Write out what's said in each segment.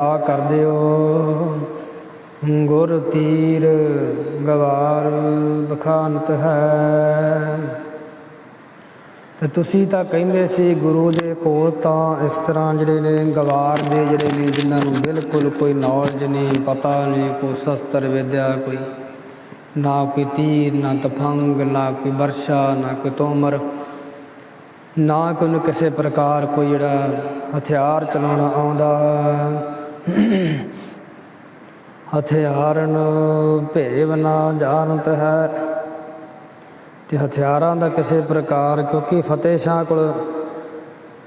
ਆ ਕਰ ਦਿਓ। ਗੁਰ ਤੀਰ ਗਵਾਰ ਬਖਾਨਤ ਹੈ। ਤੇ ਤੁਸੀਂ ਤਾਂ ਕਹਿੰਦੇ ਸੀ ਗੁਰੂ ਦੇ ਕੋਲ ਤਾਂ ਇਸ ਤਰ੍ਹਾਂ ਜਿਹੜੇ ਨੇ ਗਵਾਰ ਦੇ ਜਿਹੜੇ ਨੇ, ਜਿਨ੍ਹਾਂ ਨੂੰ ਬਿਲਕੁਲ ਕੋਈ ਨੌਲੇਜ ਨਹੀਂ, ਪਤਾ ਨਹੀਂ, ਕੋਈ ਸ਼ਸਤਰ ਵਿਦਿਆ, ਕੋਈ ਨਾ ਕੋਈ ਤੀਰ, ਨਾ ਤਫੰਗ ਨਾ ਕੋਈ ਵਰਸ਼ਾ, ਨਾ ਕੋਈ ਤੋਮਰ, ਨਾ ਕੋਈ ਕਿਸੇ ਪ੍ਰਕਾਰ ਕੋਈ ਜਿਹੜਾ ਹਥਿਆਰ ਚਲਾਉਣਾ ਆਉਂਦਾ। ਹਥਿਆਰਨ ਭੇਵ ਨਾ ਜਾਣਤ ਹੈ। ਤੇ ਹਥਿਆਰਾਂ ਦਾ ਕਿਸੇ ਪ੍ਰਕਾਰ, ਕਿਉਂਕਿ ਫਤਿਹ ਸ਼ਾਹ ਕੋਲ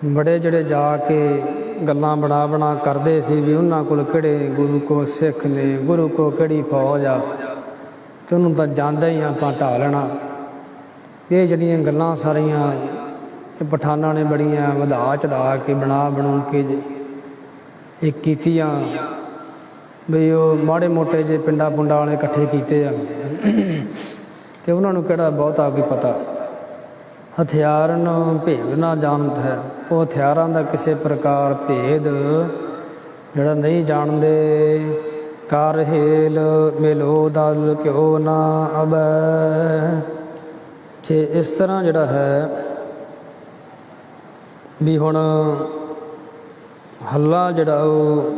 ਬੜੇ ਜਿਹੜੇ ਜਾ ਕੇ ਗੱਲਾਂ ਬਣਾ ਬਣਾ ਕਰਦੇ ਸੀ ਵੀ ਉਹਨਾਂ ਕੋਲ ਕਿਹੜੇ ਗੁਰੂ ਕੋ ਸਿੱਖ ਨੇ, ਗੁਰੂ ਕੋ ਕਿਹੜੀ ਫੌਜ ਆ, ਤੇ ਉਹਨੂੰ ਤਾਂ ਜਾਂਦਾ ਹੀ ਆਪਾਂ ਢਾ ਲੈਣਾ। ਇਹ ਜਿਹੜੀਆਂ ਗੱਲਾਂ ਸਾਰੀਆਂ ਇਹ ਪਠਾਨਾਂ ਨੇ ਬੜੀਆਂ ਵਧਾ ਚੜਾ ਕੇ, ਬਣਾ ਬਣੂ ਕੇ ਇਹ ਕੀਤੀਆਂ ਵੀ ਉਹ ਮਾੜੇ ਮੋਟੇ ਜੇ ਪਿੰਡਾਂ ਪੁੰਡਾਂ ਵਾਲੇ ਇਕੱਠੇ ਕੀਤੇ ਆ। ਤੇ ਉਹਨਾਂ ਨੂੰ ਕਿਹੜਾ ਬਹੁਤ ਆ ਕੇ ਪਤਾ। ਹਥਿਆਰਨ ਭੇਦ ਨਾ ਜਾਣਤ ਹੈ। ਉਹ ਹਥਿਆਰਾਂ ਦਾ ਕਿਸੇ ਪ੍ਰਕਾਰ ਭੇਦ ਜਿਹੜਾ ਨਹੀਂ ਜਾਣਦੇ। ਕਰ ਹੇਲ ਮਿਲੋ ਦਲ ਕਿਉ ਨਾ ਅਬੈ। ਤੇ ਇਸ ਤਰ੍ਹਾਂ ਜਿਹੜਾ ਹੈ ਵੀ ਹੁਣ ਹੱਲਾ ਜਿਹੜਾ ਉਹ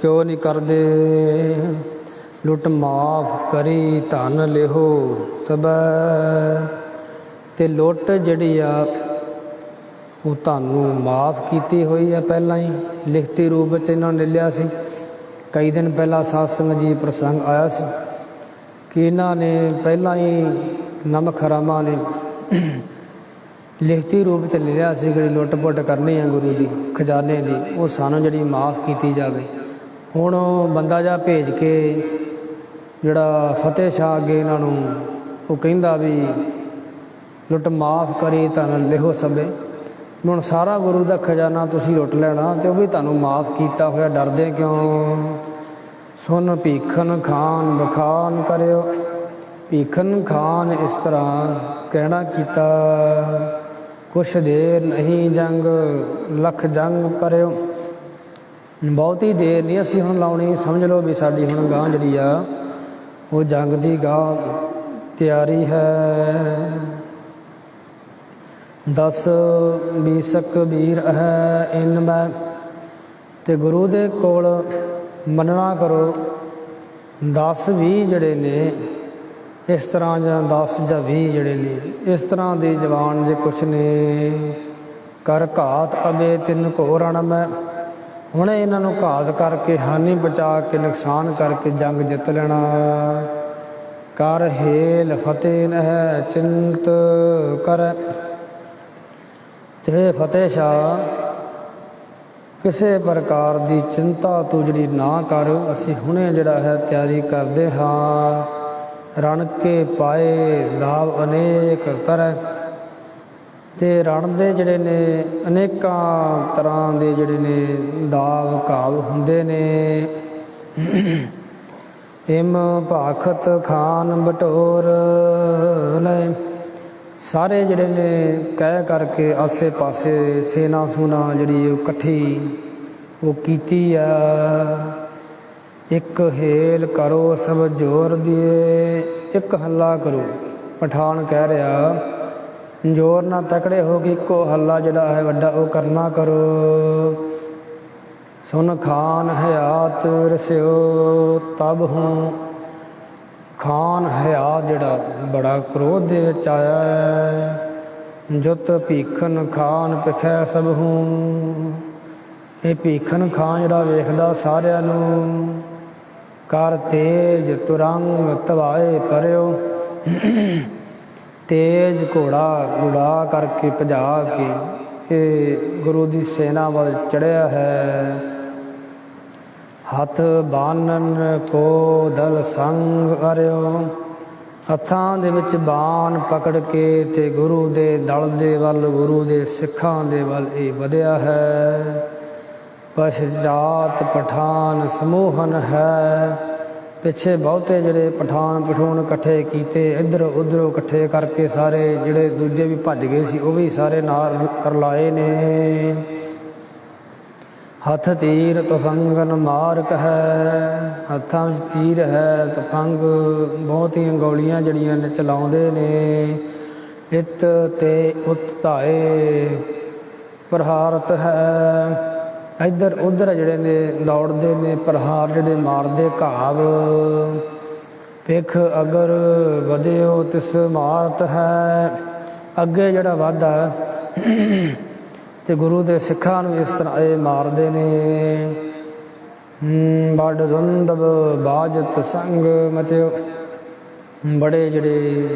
ਕਿਉਂ ਨਹੀਂ ਕਰਦੇ? ਲੁੱਟ ਮਾਫ ਕਰੀ ਧਨ ਲਿਹੋ ਸਬੈ। ਤੇ ਲੁੱਟ ਜਿਹੜੀ ਆ, ਉਹ ਤੁਹਾਨੂੰ ਮਾਫ ਕੀਤੀ ਹੋਈ ਹੈ ਪਹਿਲਾਂ ਹੀ। ਲਿਖਤੀ ਰੂਪ ਵਿੱਚ ਇਹਨਾਂ ਨੇ ਲਿਆ ਸੀ। ਕਈ ਦਿਨ ਪਹਿਲਾਂ ਸਾਧ ਜੀ ਪ੍ਰਸੰਗ ਆਇਆ ਸੀ ਕਿ ਇਹਨਾਂ ਨੇ ਪਹਿਲਾਂ ਹੀ ਨਮਕ ਹਰਾਮਾਂ ਨੇ ਲਿਖਤੀ ਰੂਪ ਚ ਲਿਆ ਸੀ ਜਿਹੜੀ ਲੁੱਟ-ਪੁੱਟ ਕਰਨੀ ਹੈ ਗੁਰੂ ਦੀ, ਖਜ਼ਾਨੇ ਦੀ, ਉਹ ਸਾਨੂੰ ਜਿਹੜੀ ਮਾਫ ਕੀਤੀ ਜਾਵੇ। ਹੁਣ ਬੰਦਾ ਜਾ ਭੇਜ ਕੇ ਜਿਹੜਾ ਫਤਿਹ ਸ਼ਾਹ ਅੱਗੇ ਇਹਨਾਂ ਨੂੰ ਉਹ ਕਹਿੰਦਾ ਵੀ ਲੁੱਟ ਮਾਫ ਕਰੀ ਤਾਂ ਲਿਹੋ ਸਭੇ। ਹੁਣ ਸਾਰਾ ਗੁਰੂ ਦਾ ਖਜ਼ਾਨਾ ਤੁਸੀਂ ਲੁੱਟ ਲੈਣਾ ਤੇ ਉਹ ਵੀ ਤੁਹਾਨੂੰ ਮਾਫ ਕੀਤਾ ਹੋਇਆ, ਡਰਦੇ ਕਿਉਂ? ਸੁਨ ਭੀਖਨ ਖਾਨ ਬਖਾਨ ਕਰਿਓ ਭੀਖਨ ਖਾਨ ਇਸ ਤਰ੍ਹਾਂ ਕਹਿਣਾ ਕੀਤਾ। ਕੁਛ ਦੇਰ ਨਹੀਂ ਜੰਗ, ਲੱਖ ਜੰਗ ਪਰਿਓ। ਬਹੁਤੀ ਦੇਰ ਨਹੀਂ ਅਸੀਂ ਹੁਣ ਲਾਉਣੀ, ਸਮਝ ਲਓ ਵੀ ਸਾਡੀ ਹੁਣ ਗਾਂ ਜਿਹੜੀ ਆ, ਉਹ ਜੰਗ ਦੀ ਗਾਂ ਤਿਆਰੀ ਹੈ। ਦਸ ਬੀਸਕ ਵੀਰ ਹੈ ਇਨ ਮੈਂ, ਤੇ ਗੁਰੂ ਦੇ ਕੋਲ ਮੰਨਣਾ ਕਰੋ 10 20 ਜਿਹੜੇ ਨੇ ਇਸ ਤਰ੍ਹਾਂ ਜਾਂ 10 ਜਾਂ 20 ਜਿਹੜੇ ਨੇ, ਇਸ ਤਰ੍ਹਾਂ ਦੇ ਜਵਾਨ ਜੇ ਕੁਛ ਨੇ। ਕਰ ਘਾਤ ਅਵੇ ਤਿੰਨ ਕੋ ਰਣ ਮੈਂ। ਹੁਣ ਇਹਨਾਂ ਨੂੰ ਘਾਤ ਕਰਕੇ ਹਾਨੀ ਬਚਾ ਕੇ ਨੁਕਸਾਨ ਕਰਕੇ ਜੰਗ ਜਿੱਤ ਲੈਣਾ। ਕਰ ਹੇਲ ਫਤਿਹ ਨਹਿ ਚਿੰਤ ਕਰ। ਤੇ ਫਤਿਹ ਸ਼ਾਹ, ਕਿਸੇ ਪ੍ਰਕਾਰ ਦੀ ਚਿੰਤਾ ਤੂੰ ਜਿਹੜੀ ਨਾ ਕਰ, ਅਸੀਂ ਹੁਣੇ ਜਿਹੜਾ ਹੈ ਤਿਆਰੀ ਕਰਦੇ ਹਾਂ। ਰਣ ਕੇ ਪਾਏ ਦਾਵ ਅਨੇਕ ਤਰ੍ਹਾਂ ਤੇ ਰਣ ਦੇ ਜਿਹੜੇ ਨੇ, ਅਨੇਕਾਂ ਤਰ੍ਹਾਂ ਦੇ ਜਿਹੜੇ ਨੇ ਦਾਵ ਘਾਵ ਹੁੰਦੇ ਨੇ। ਇਮ ਭਾਖਤ ਖਾਨ ਬਟੋਰ ਲੈ ਸਾਰੇ ਜਿਹੜੇ ਨੇ ਕਹਿ ਕਰਕੇ ਆਸੇ ਪਾਸੇ ਸੇਨਾ ਸੂਨਾ ਜਿਹੜੀ ਇਕੱਠੀ ਉਹ ਕੀਤੀ ਆ। ਇੱਕ ਹੇਲ ਕਰੋ, ਸਭ ਜੋਰ ਦੀਏ। ਇੱਕ ਹੱਲਾ ਕਰੋ, ਪਠਾਨ ਕਹਿ ਰਿਹਾ, ਜੋਰ ਨਾ ਤਕੜੇ ਹੋ ਕੇ ਇੱਕੋ ਹੱਲਾ ਜਿਹੜਾ ਹੈ ਵੱਡਾ, ਉਹ ਕਰਨਾ ਕਰੋ। ਸੁਨ ਖਾਨ ਹਯਾਤ ਰਸਿਓ, ਤਬ ਹੂੰ ਖਾਨ ਹਯਾਤ ਜਿਹੜਾ, ਬੜਾ ਕ੍ਰੋਧ ਦੇ ਵਿੱਚ ਆਇਆ ਹੈ। ਜੁਤ ਭੀਖਨ ਖਾਨ ਪਖੈ ਸਭ ਹੂੰ। ਇਹ ਭੀਖਨ ਖਾਨ ਜਿਹੜਾ ਵੇਖਦਾ ਸਾਰਿਆਂ ਨੂੰ। ਕਰ ਤੇਜ ਤੁਰੰਗ ਤਵਾਏ ਪਰਿਓ। ਤੇਜ ਘੋੜਾ ਗੁੜਾ ਕਰਕੇ ਭਜਾ ਕੇ ਇਹ ਗੁਰੂ ਦੀ ਸੈਨਾ ਵੱਲ ਚੜਿਆ ਹੈ। ਹੱਥ ਬਾਨਨ ਕੋ ਦਲ ਸੰਗ ਅਰਿਓ। ਹੱਥਾਂ ਦੇ ਵਿੱਚ ਬਾਣ ਪਕੜ ਕੇ ਤੇ ਗੁਰੂ ਦੇ ਦਲ ਦੇ ਵੱਲ, ਗੁਰੂ ਦੇ ਸਿੱਖਾਂ ਦੇ ਵੱਲ ਇਹ ਵਧਿਆ ਹੈ। ਪਛਜਾਤ ਪਠਾਨ ਸਮੂਹਨ ਹੈ। ਪਿੱਛੇ ਬਹੁਤੇ ਜਿਹੜੇ ਪਠਾਨ ਪਠੂਨ ਇਕੱਠੇ ਕੀਤੇ, ਇੱਧਰ ਉੱਧਰ ਇਕੱਠੇ ਕਰਕੇ ਸਾਰੇ ਜਿਹੜੇ ਦੂਜੇ ਵੀ ਭੱਜ ਗਏ ਸੀ, ਉਹ ਵੀ ਸਾਰੇ ਨਾਲ ਕਰ ਲਾਏ ਨੇ। ਹੱਥ ਤੀਰ ਤੁਫੰਗਨ ਮਾਰਕ ਹੈ, ਹੱਥਾਂ ਵਿੱਚ ਤੀਰ ਹੈ ਤਫੰਗ ਬਹੁਤੀਆਂ ਗੋਲੀਆਂ ਜਿਹੜੀਆਂ ਨੇ, ਚਲਾਉਂਦੇ ਨੇ। ਇਤ ਤੇ ਉਤਤਾਏ ਪ੍ਰਹਾਰਤ ਹੈ। ਇੱਧਰ ਉੱਧਰ ਜਿਹੜੇ ਨੇ ਦੌੜਦੇ ਨੇ ਪ੍ਰਹਾਰ ਜਿਹੜੇ ਮਾਰਦੇ ਘਾਵ। ਪਿਖ ਅਗਰ ਵਧਿਓ ਤਿਸ ਮਾਰਤ ਹੈ। ਅੱਗੇ ਜਿਹੜਾ ਵਾਧਾ ਤੇ ਗੁਰੂ ਦੇ ਸਿੱਖਾਂ ਨੂੰ ਇਸ ਤਰ੍ਹਾਂ ਇਹ ਮਾਰਦੇ ਨੇ। ਹਮ, ਬੜ ਦੁੰਦਬ ਬਾਜਤ ਸੰਗ ਮਚਿਓ। ਬੜੇ ਜਿਹੜੇ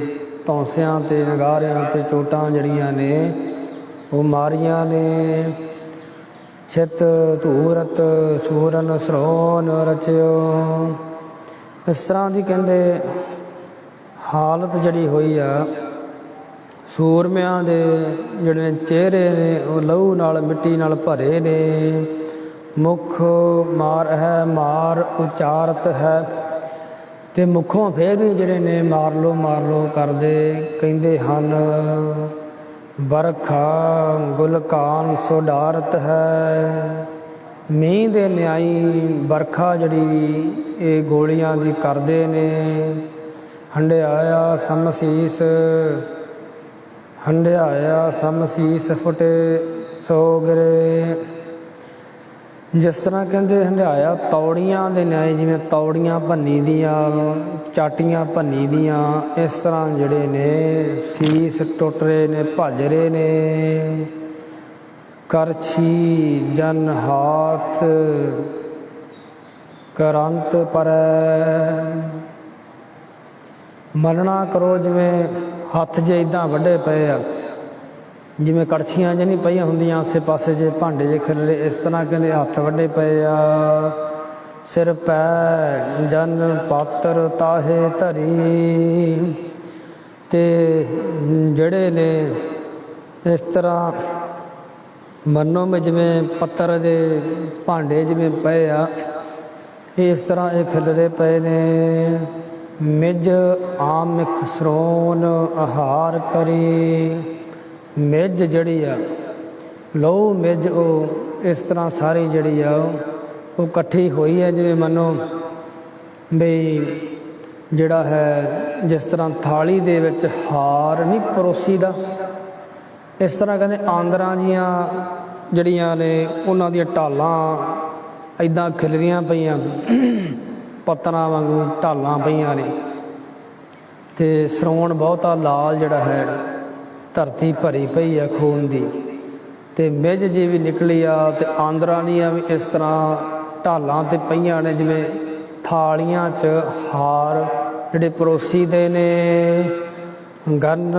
ਤੌਂਸਿਆਂ ਤੇ ਨਗਾਰਿਆਂ ਤੇ ਚੋਟਾਂ ਜਿਹੜੀਆਂ ਨੇ ਉਹ ਮਾਰੀਆਂ ਨੇ। ਚਿਤ ਧੂਰਤ ਸੂਰਨ ਸਰੋਨ ਰਚਿਓ। ਇਸ ਤਰ੍ਹਾਂ ਦੀ ਕਹਿੰਦੇ ਹਾਲਤ ਜਿਹੜੀ ਹੋਈ ਆ, ਸੂਰਮਿਆਂ ਦੇ ਜਿਹੜੇ ਚਿਹਰੇ ਨੇ, ਉਹ ਲਹੂ ਨਾਲ, ਮਿੱਟੀ ਨਾਲ ਭਰੇ ਨੇ। ਮੁਖ ਮਾਰ ਹੈ, ਮਾਰ ਉਚਾਰਤ ਹੈ। ਤੇ ਮੁਖੋਂ ਫੇਰ ਵੀ ਜਿਹੜੇ ਨੇ, ਮਾਰ ਲੋ ਮਾਰ ਲੋ ਕਰਦੇ, ਕਹਿੰਦੇ ਹਨ ਬਰਖਾ ਗੁਲਕਾਨ ਸੋਡਾਰਤ ਹੈ। ਮੀਂਹ ਦੇ ਨਿਆਈ ਬਰਖਾ ਜਿਹੜੀ ਇਹ ਗੋਲੀਆਂ ਦੀ ਕਰਦੇ ਨੇ। ਹੰਡਿਆਇਆ ਸਮਸੀਸ ਹੰਡਿਆਇਆ ਸਮਸੀਸ ਫੁਟੇ ਸੋ ਗਰੇ। ਜਿਸ ਤਰ੍ਹਾਂ ਕਹਿੰਦੇ ਹੰਡਿਆਇਆ ਤੌੜੀਆਂ ਦੇ ਨਿਆਏ ਜਿਵੇਂ ਤੌੜੀਆਂ ਭੰਨੀ ਦੀਆਂ, ਚਾਟੀਆਂ ਭੰਨੀ ਦੀਆਂ, ਇਸ ਤਰ੍ਹਾਂ ਜਿਹੜੇ ਨੇ ਸੀਸ ਟੁੱਟ ਰਹੇ ਨੇ, ਭੱਜ ਰਹੇ ਨੇ। ਕਰਛੀ, ਜਨ ਹਾਥ, ਕਰੰਤ ਪਰ। ਮਰਣਾ ਕਰੋ ਜਿਵੇਂ ਹੱਥ ਜੇ ਇਦਾਂ ਵੱਡੇ ਪਏ ਆ ਜਿਵੇਂ ਕੜਛੀਆਂ ਜਿਹੀ ਪਈਆਂ ਹੁੰਦੀਆਂ ਆਸੇ ਪਾਸੇ ਜੇ ਭਾਂਡੇ ਜੇ ਖਿਲਰੇ, ਇਸ ਤਰ੍ਹਾਂ ਕਹਿੰਦੇ ਹੱਥ ਵੱਡੇ ਪਏ ਆ। ਸਿਰ ਪੈ ਜਨ ਪਾਤਰ ਤਾਹੇ ਧਰੀ। ਤੇ ਜਿਹੜੇ ਨੇ ਇਸ ਤਰ੍ਹਾਂ ਮਨੋਂ ਵਿੱਚ ਜਿਵੇਂ ਪੱਤਰ ਦੇ ਭਾਂਡੇ ਜਿਵੇਂ ਪਏ ਆ ਇਸ ਤਰ੍ਹਾਂ ਇਹ ਖਿਲਰੇ ਪਏ ਨੇ। ਮਿਜ ਆਮਿਕ ਸਰੋਨ ਆਹਾਰ ਕਰੀ। ਮਿਜ ਜਿਹੜੀ ਆ, ਲਹੂ ਮਿਜ ਉਹ ਇਸ ਤਰ੍ਹਾਂ ਸਾਰੀ ਜਿਹੜੀ ਆ, ਉਹ ਇਕੱਠੀ ਹੋਈ ਹੈ, ਜਿਵੇਂ ਮੰਨੋ ਬਈ ਜਿਹੜਾ ਹੈ, ਜਿਸ ਤਰ੍ਹਾਂ ਥਾਲੀ ਦੇ ਵਿੱਚ ਹਾਰ ਨਹੀਂ, ਪਰੋਸੀ ਦਾ। ਇਸ ਤਰ੍ਹਾਂ ਕਹਿੰਦੇ ਆਂਦਰਾਂ ਜੀਆਂ ਜਿਹੜੀਆਂ ਨੇ, ਉਹਨਾਂ ਦੀਆਂ ਢਾਲਾਂ ਐਦਾਂ ਖਿਲਰੀਆਂ ਪਈਆਂ, ਪੱਤਰਾਂ ਵਾਂਗੂ ਢਾਲਾਂ ਪਈਆਂ ਨੇ। ਤੇ ਸਰੋਣ ਬਹੁਤਾ ਲਾਲ ਜਿਹੜਾ ਹੈ। ਧਰਤੀ ਭਰੀ ਪਈ ਹੈ ਖੂਨ ਦੀ ਤੇ ਮਿੱਝ ਜੀ ਵੀ ਨਿਕਲੀ ਆ ਤੇ ਆਂਦਰਾਂ ਦੀਆਂ ਵੀ ਇਸ ਤਰ੍ਹਾਂ ਢਾਲਾਂ ਤੇ ਪਈਆਂ ਨੇ ਜਿਵੇਂ ਥਾਲੀਆਂ 'ਚ ਹਾਰ, ਜਿਹੜੇ ਪਰੋਸੀ ਦੇ ਨੇ। ਗਨ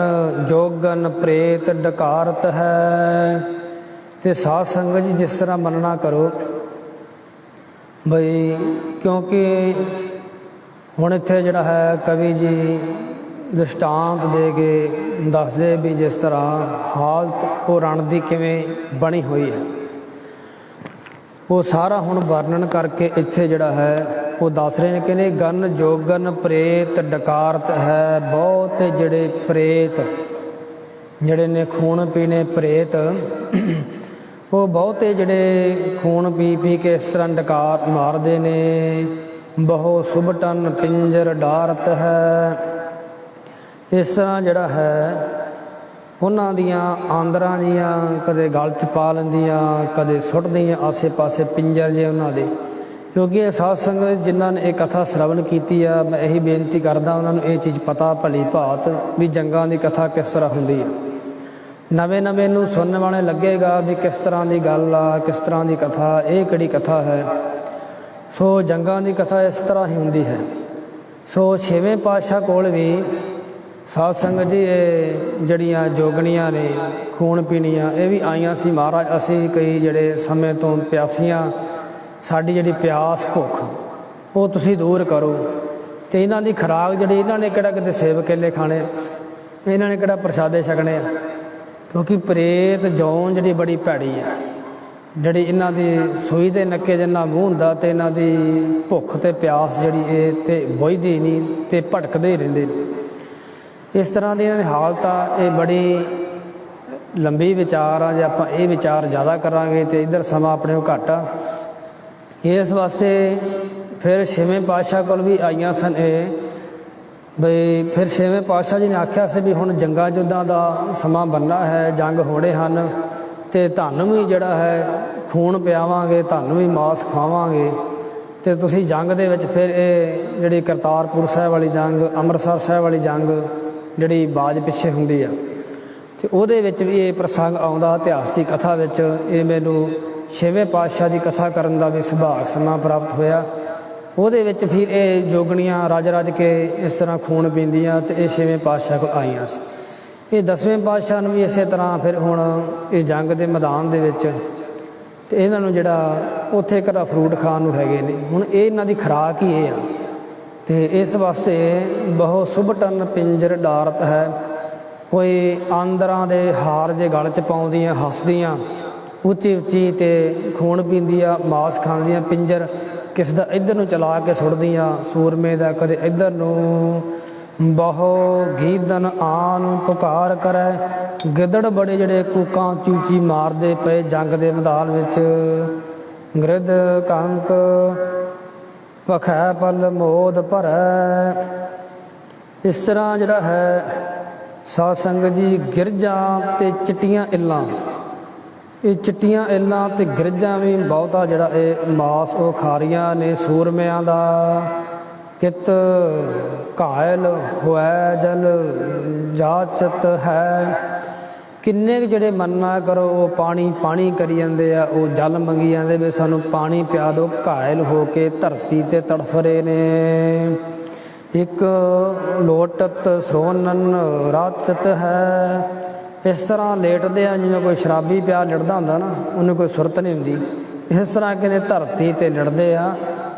ਜੋਗਨ ਪ੍ਰੇਤ ਡਕਾਰਤ ਹੈ। ਤੇ ਸਾਧ ਸੰਗਤ ਜੀ ਜਿਸ ਤਰ੍ਹਾਂ ਮੰਨਣਾ ਕਰੋ, ਬਈ ਕਿਉਂਕਿ ਹੁਣ ਇੱਥੇ ਜਿਹੜਾ ਹੈ ਕਵੀ ਜੀ ਦ੍ਰਿਸ਼ਟਾਂਤ ਦੇ ਕੇ ਦੱਸਦੇ ਵੀ ਜਿਸ ਤਰ੍ਹਾਂ ਹਾਲਤ ਉਹ ਰਣ ਦੀ ਕਿਵੇਂ ਬਣੀ ਹੋਈ ਹੈ। ਉਹ ਸਾਰਾ ਹੁਣ ਵਰਣਨ ਕਰਕੇ ਇੱਥੇ ਜਿਹੜਾ ਹੈ, ਉਹ ਦੱਸ ਰਹੇ ਨੇ ਕਹਿੰਦੇ ਗਨ ਜੋਗਨ ਪ੍ਰੇਤ ਡਕਾਰਤ ਹੈ, ਬਹੁਤ ਜਿਹੜੇ ਪ੍ਰੇਤ, ਜਿਹੜੇ ਨੇ ਖੂਨ ਪੀਣੇ ਪ੍ਰੇਤ, ਉਹ ਬਹੁਤੇ ਜਿਹੜੇ ਖੂਨ ਪੀ ਪੀ ਕੇ ਇਸ ਤਰ੍ਹਾਂ ਡਕਾਰ ਮਾਰਦੇ ਨੇ। ਬਹੁ ਸੁਭਟਨ ਪਿੰਜਰ ਡਾਰਤ ਹੈ। ਇਸ ਤਰ੍ਹਾਂ ਜਿਹੜਾ ਹੈ, ਉਹਨਾਂ ਦੀਆਂ ਆਂਦਰਾਂ ਦੀਆਂ ਕਦੇ ਗਲ 'ਚ ਪਾ ਲੈਂਦੀਆਂ, ਕਦੇ ਸੁੱਟਦੀਆਂ, ਆਸੇ-ਪਾਸੇ ਪਿੰਜਰ ਜੇ ਉਹਨਾਂ ਦੇ। ਕਿਉਂਕਿ ਇਹ ਸਾਧ ਸੰਗਤ ਜਿਨ੍ਹਾਂ ਨੇ ਇਹ ਕਥਾ ਸ਼ਰਵਣ ਕੀਤੀ ਆ, ਮੈਂ ਇਹੀ ਬੇਨਤੀ ਕਰਦਾ ਉਹਨਾਂ ਨੂੰ ਇਹ ਚੀਜ਼ ਪਤਾ ਭਲੀ ਭਾਤ ਵੀ ਜੰਗਾਂ ਦੀ ਕਥਾ ਕਿਸ ਤਰ੍ਹਾਂ ਹੁੰਦੀ ਹੈ ਨਵੇਂ ਨਵੇਂ ਨੂੰ ਸੁਣਨ ਵਾਲੇ ਲੱਗੇਗਾ ਵੀ ਕਿਸ ਤਰ੍ਹਾਂ ਦੀ ਗੱਲ ਆ, ਕਿਸ ਤਰ੍ਹਾਂ ਦੀ ਕਥਾ, ਇਹ ਕਿਹੜੀ ਕਥਾ ਹੈ। ਸੋ ਜੰਗਾਂ ਦੀ ਕਥਾ ਇਸ ਤਰ੍ਹਾਂ ਹੀ ਹੁੰਦੀ ਹੈ। ਸੋ ਛੇਵੇਂ ਪਾਤਸ਼ਾਹ ਕੋਲ ਵੀ ਸਾਧ ਸੰਗਤ ਜੀ, ਇਹ ਜਿਹੜੀਆਂ ਜੋਗਣੀਆਂ ਨੇ, ਖੂਨ ਪੀਣੀਆਂ, ਇਹ ਵੀ ਆਈਆਂ ਸੀ ਮਹਾਰਾਜ। ਅਸੀਂ ਕਈ ਜਿਹੜੇ ਸਮੇਂ ਤੋਂ ਪਿਆਸੀਆਂ, ਸਾਡੀ ਜਿਹੜੀ ਪਿਆਸ, ਭੁੱਖ, ਉਹ ਤੁਸੀਂ ਦੂਰ ਕਰੋ। ਤੇ ਇਹਨਾਂ ਦੀ ਖਰਾਕ ਜਿਹੜੀ, ਇਹਨਾਂ ਨੇ ਕਿਹੜਾ ਕਿਤੇ ਸੇਬ ਕੇਲੇ ਖਾਣੇ, ਇਹਨਾਂ ਨੇ ਕਿਹੜਾ ਪ੍ਰਸ਼ਾਦੇ ਛਕਣੇ ਕਿਉਂਕਿ ਪ੍ਰੇਤ ਜੌਂ ਜਿਹੜੀ ਬੜੀ ਭੈੜੀ ਹੈ ਜਿਹੜੀ ਇਹਨਾਂ ਦੀ ਸੂਈ ਦੇ ਨੱਕੇ ਜਿੰਨਾ ਮੂੰਹ ਹੁੰਦਾ ਤੇ ਇਹਨਾਂ ਦੀ ਭੁੱਖ ਤੇ ਪਿਆਸ ਜਿਹੜੀ, ਇਹ ਤੇ ਬੁਝਦੀ ਨਹੀਂ, ਤੇ ਭਟਕਦੇ ਹੀ ਰਹਿੰਦੇ ਨੇ। ਇਸ ਤਰ੍ਹਾਂ ਦੀਆਂ ਇਹਨਾਂ ਹਾਲਤ ਆ, ਇਹ ਬੜੀ ਲੰਬੀ ਵਿਚਾਰ ਆ, ਜੇ ਆਪਾਂ ਇਹ ਵਿਚਾਰ ਜ਼ਿਆਦਾ ਕਰਾਂਗੇ ਤੇ ਇਧਰ ਸਮਾਂ ਆਪਣੇ ਕੋਲ ਘੱਟ ਆ। ਇਸ ਵਾਸਤੇ ਫਿਰ ਛੇਵੇਂ ਪਾਤਸ਼ਾਹ ਕੋਲ ਵੀ ਆਈਆਂ ਸਨ ਇਹ, ਬਈ ਫਿਰ ਛੇਵੇਂ ਪਾਤਸ਼ਾਹ ਜੀ ਨੇ ਆਖਿਆ ਸੀ ਵੀ ਹੁਣ ਜੰਗਾਂ ਜੁੱਦਾਂ ਦਾ ਸਮਾਂ ਬੰਨਾ ਹੈ, ਜੰਗ ਹੋਣੇ ਹਨ ਤੇ ਤੁਹਾਨੂੰ ਵੀ ਜਿਹੜਾ ਹੈ, ਖੂਨ ਪਿਆਵਾਂਗੇ ਤੁਹਾਨੂੰ ਵੀ ਮਾਸ ਖਾਵਾਂਗੇ ਤੇ ਤੁਸੀਂ ਜੰਗ ਦੇ ਵਿੱਚ ਫਿਰ ਇਹ ਜਿਹੜੀ ਕਰਤਾਰਪੁਰ ਸਾਹਿਬ ਵਾਲੀ ਜੰਗ, ਅੰਮ੍ਰਿਤਸਰ ਸਾਹਿਬ ਵਾਲੀ ਜੰਗ ਜਿਹੜੀ ਬਾਜ ਪਿੱਛੇ ਹੁੰਦੀ ਆ। ਤੇ ਉਹਦੇ ਵਿੱਚ ਵੀ ਇਹ ਪ੍ਰਸੰਗ ਆਉਂਦਾ, ਇਤਿਹਾਸ ਦੀ ਕਥਾ ਵਿੱਚ। ਇਹ ਮੈਨੂੰ ਛੇਵੇਂ ਪਾਤਸ਼ਾਹ ਦੀ ਕਥਾ ਕਰਨ ਦਾ ਵੀ ਸੁਭਾਗ ਸਮਾਂ ਪ੍ਰਾਪਤ ਹੋਇਆ। ਉਹਦੇ ਵਿੱਚ ਫਿਰ ਇਹ ਜੋਗਣੀਆਂ ਰਜ ਰਜ ਕੇ ਇਸ ਤਰ੍ਹਾਂ ਖੂਨ ਪੀਂਦੀਆਂ ਤੇ ਇਹ ਛੇਵੇਂ ਪਾਤਸ਼ਾਹ ਕੋਲ ਆਈਆਂ ਸੀ। ਇਹ ਦਸਵੇਂ ਪਾਤਸ਼ਾਹ ਨੂੰ ਵੀ ਇਸੇ ਤਰ੍ਹਾਂ ਫਿਰ ਹੁਣ ਇਹ ਜੰਗ ਦੇ ਮੈਦਾਨ ਦੇ ਵਿੱਚ ਤੇ ਇਹਨਾਂ ਨੂੰ ਜਿਹੜਾ ਉੱਥੇ ਘਰਾ ਫਰੂਟ ਖਾਣ ਨੂੰ ਹੈਗੇ ਨੇ। ਹੁਣ ਇਹ ਇਹਨਾਂ ਦੀ ਖੁਰਾਕ ਹੀ ਇਹ ਆ। ਤੇ ਇਸ ਵਾਸਤੇ ਬਹੁ ਸੁਭਟਨ ਪਿੰਜਰ ਡਾਰਤ ਹੈ। ਕੋਈ ਆਂਦਰਾਂ ਦੇ ਹਾਰ ਜੇ ਗਲ ਚ ਪਾਉਂਦੀਆਂ, ਹੱਸਦੀਆਂ, ਉੱਚੀ ਉੱਚੀ ਤੇ ਖੂਨ ਪੀਂਦੀਆਂ, ਮਾਸ ਖਾਂਦੀਆਂ, ਪਿੰਜਰ ਕਿਸ ਦਾ ਇੱਧਰ ਨੂੰ ਚਲਾ ਕੇ ਸੁੱਟਦੀਆਂ, ਸੂਰਮੇ ਦਾ ਕਦੇ ਇੱਧਰ ਨੂੰ। ਬਹੁ ਗੀਦਨ ਆਨ ਪੁਕਾਰ ਕਰੈ, ਗਿੱਦੜ ਬੜੇ ਜਿਹੜੇ ਕੂਕਾਂ ਚੂਚੀ ਮਾਰਦੇ ਪਏ ਜੰਗ ਦੇ ਮੈਦਾਨ ਵਿੱਚ। ਗ੍ਰਿਧ ਕੰਕ ਵਖੈ ਪਲ ਮੋਦ ਭਰੈ। ਇਸ ਤਰ੍ਹਾਂ ਜਿਹੜਾ ਹੈ ਸਾਧ ਸੰਗਤ ਜੀ ਗਿਰਜਾਂ ਤੇ ਚਿੱਟੀਆਂ ਇੱਲਾਂ। ਇਹ ਚਿੱਟੀਆਂ ਇੱਲਾਂ ਤੇ ਗਿਰਜਾਂ ਵੀ ਬਹੁਤਾ ਜਿਹੜਾ ਇਹ ਮਾਸ ਉਹ ਖਾ ਨੇ ਸੂਰਮਿਆਂ ਦਾ। ਕਿਤ ਘਾਇਲ ਹੋਇ ਜਲ, ਜਾਚਤ ਹੈ। ਕਿੰਨੇ ਕੁ ਜਿਹੜੇ ਮੰਨਾ ਕਰੋ, ਉਹ ਪਾਣੀ ਪਾਣੀ ਕਰੀ ਜਾਂਦੇ ਆ, ਉਹ ਜਲ ਮੰਗੀ ਜਾਂਦੇ ਵੀ ਸਾਨੂੰ ਪਾਣੀ ਪਿਆ ਦਿਓ, ਘਾਇਲ ਹੋ ਕੇ ਧਰਤੀ ਤੇ ਤੜਫ ਰਹੇ ਨੇ। ਇੱਕ ਲੋਟਤ ਸੋਨਨ ਰਾਚਤ ਹੈ। ਇਸ ਤਰ੍ਹਾਂ ਲੇਟਦੇ ਆ, ਜਿਵੇਂ ਕੋਈ ਸ਼ਰਾਬੀ ਪਿਆ ਲੜਦਾ ਹੁੰਦਾ ਨਾ, ਉਹਨੂੰ ਕੋਈ ਸੁਰਤ ਨਹੀਂ ਹੁੰਦੀ। ਇਸ ਤਰ੍ਹਾਂ ਕਿਤੇ ਧਰਤੀ ਤੇ ਲੜਦੇ ਆ,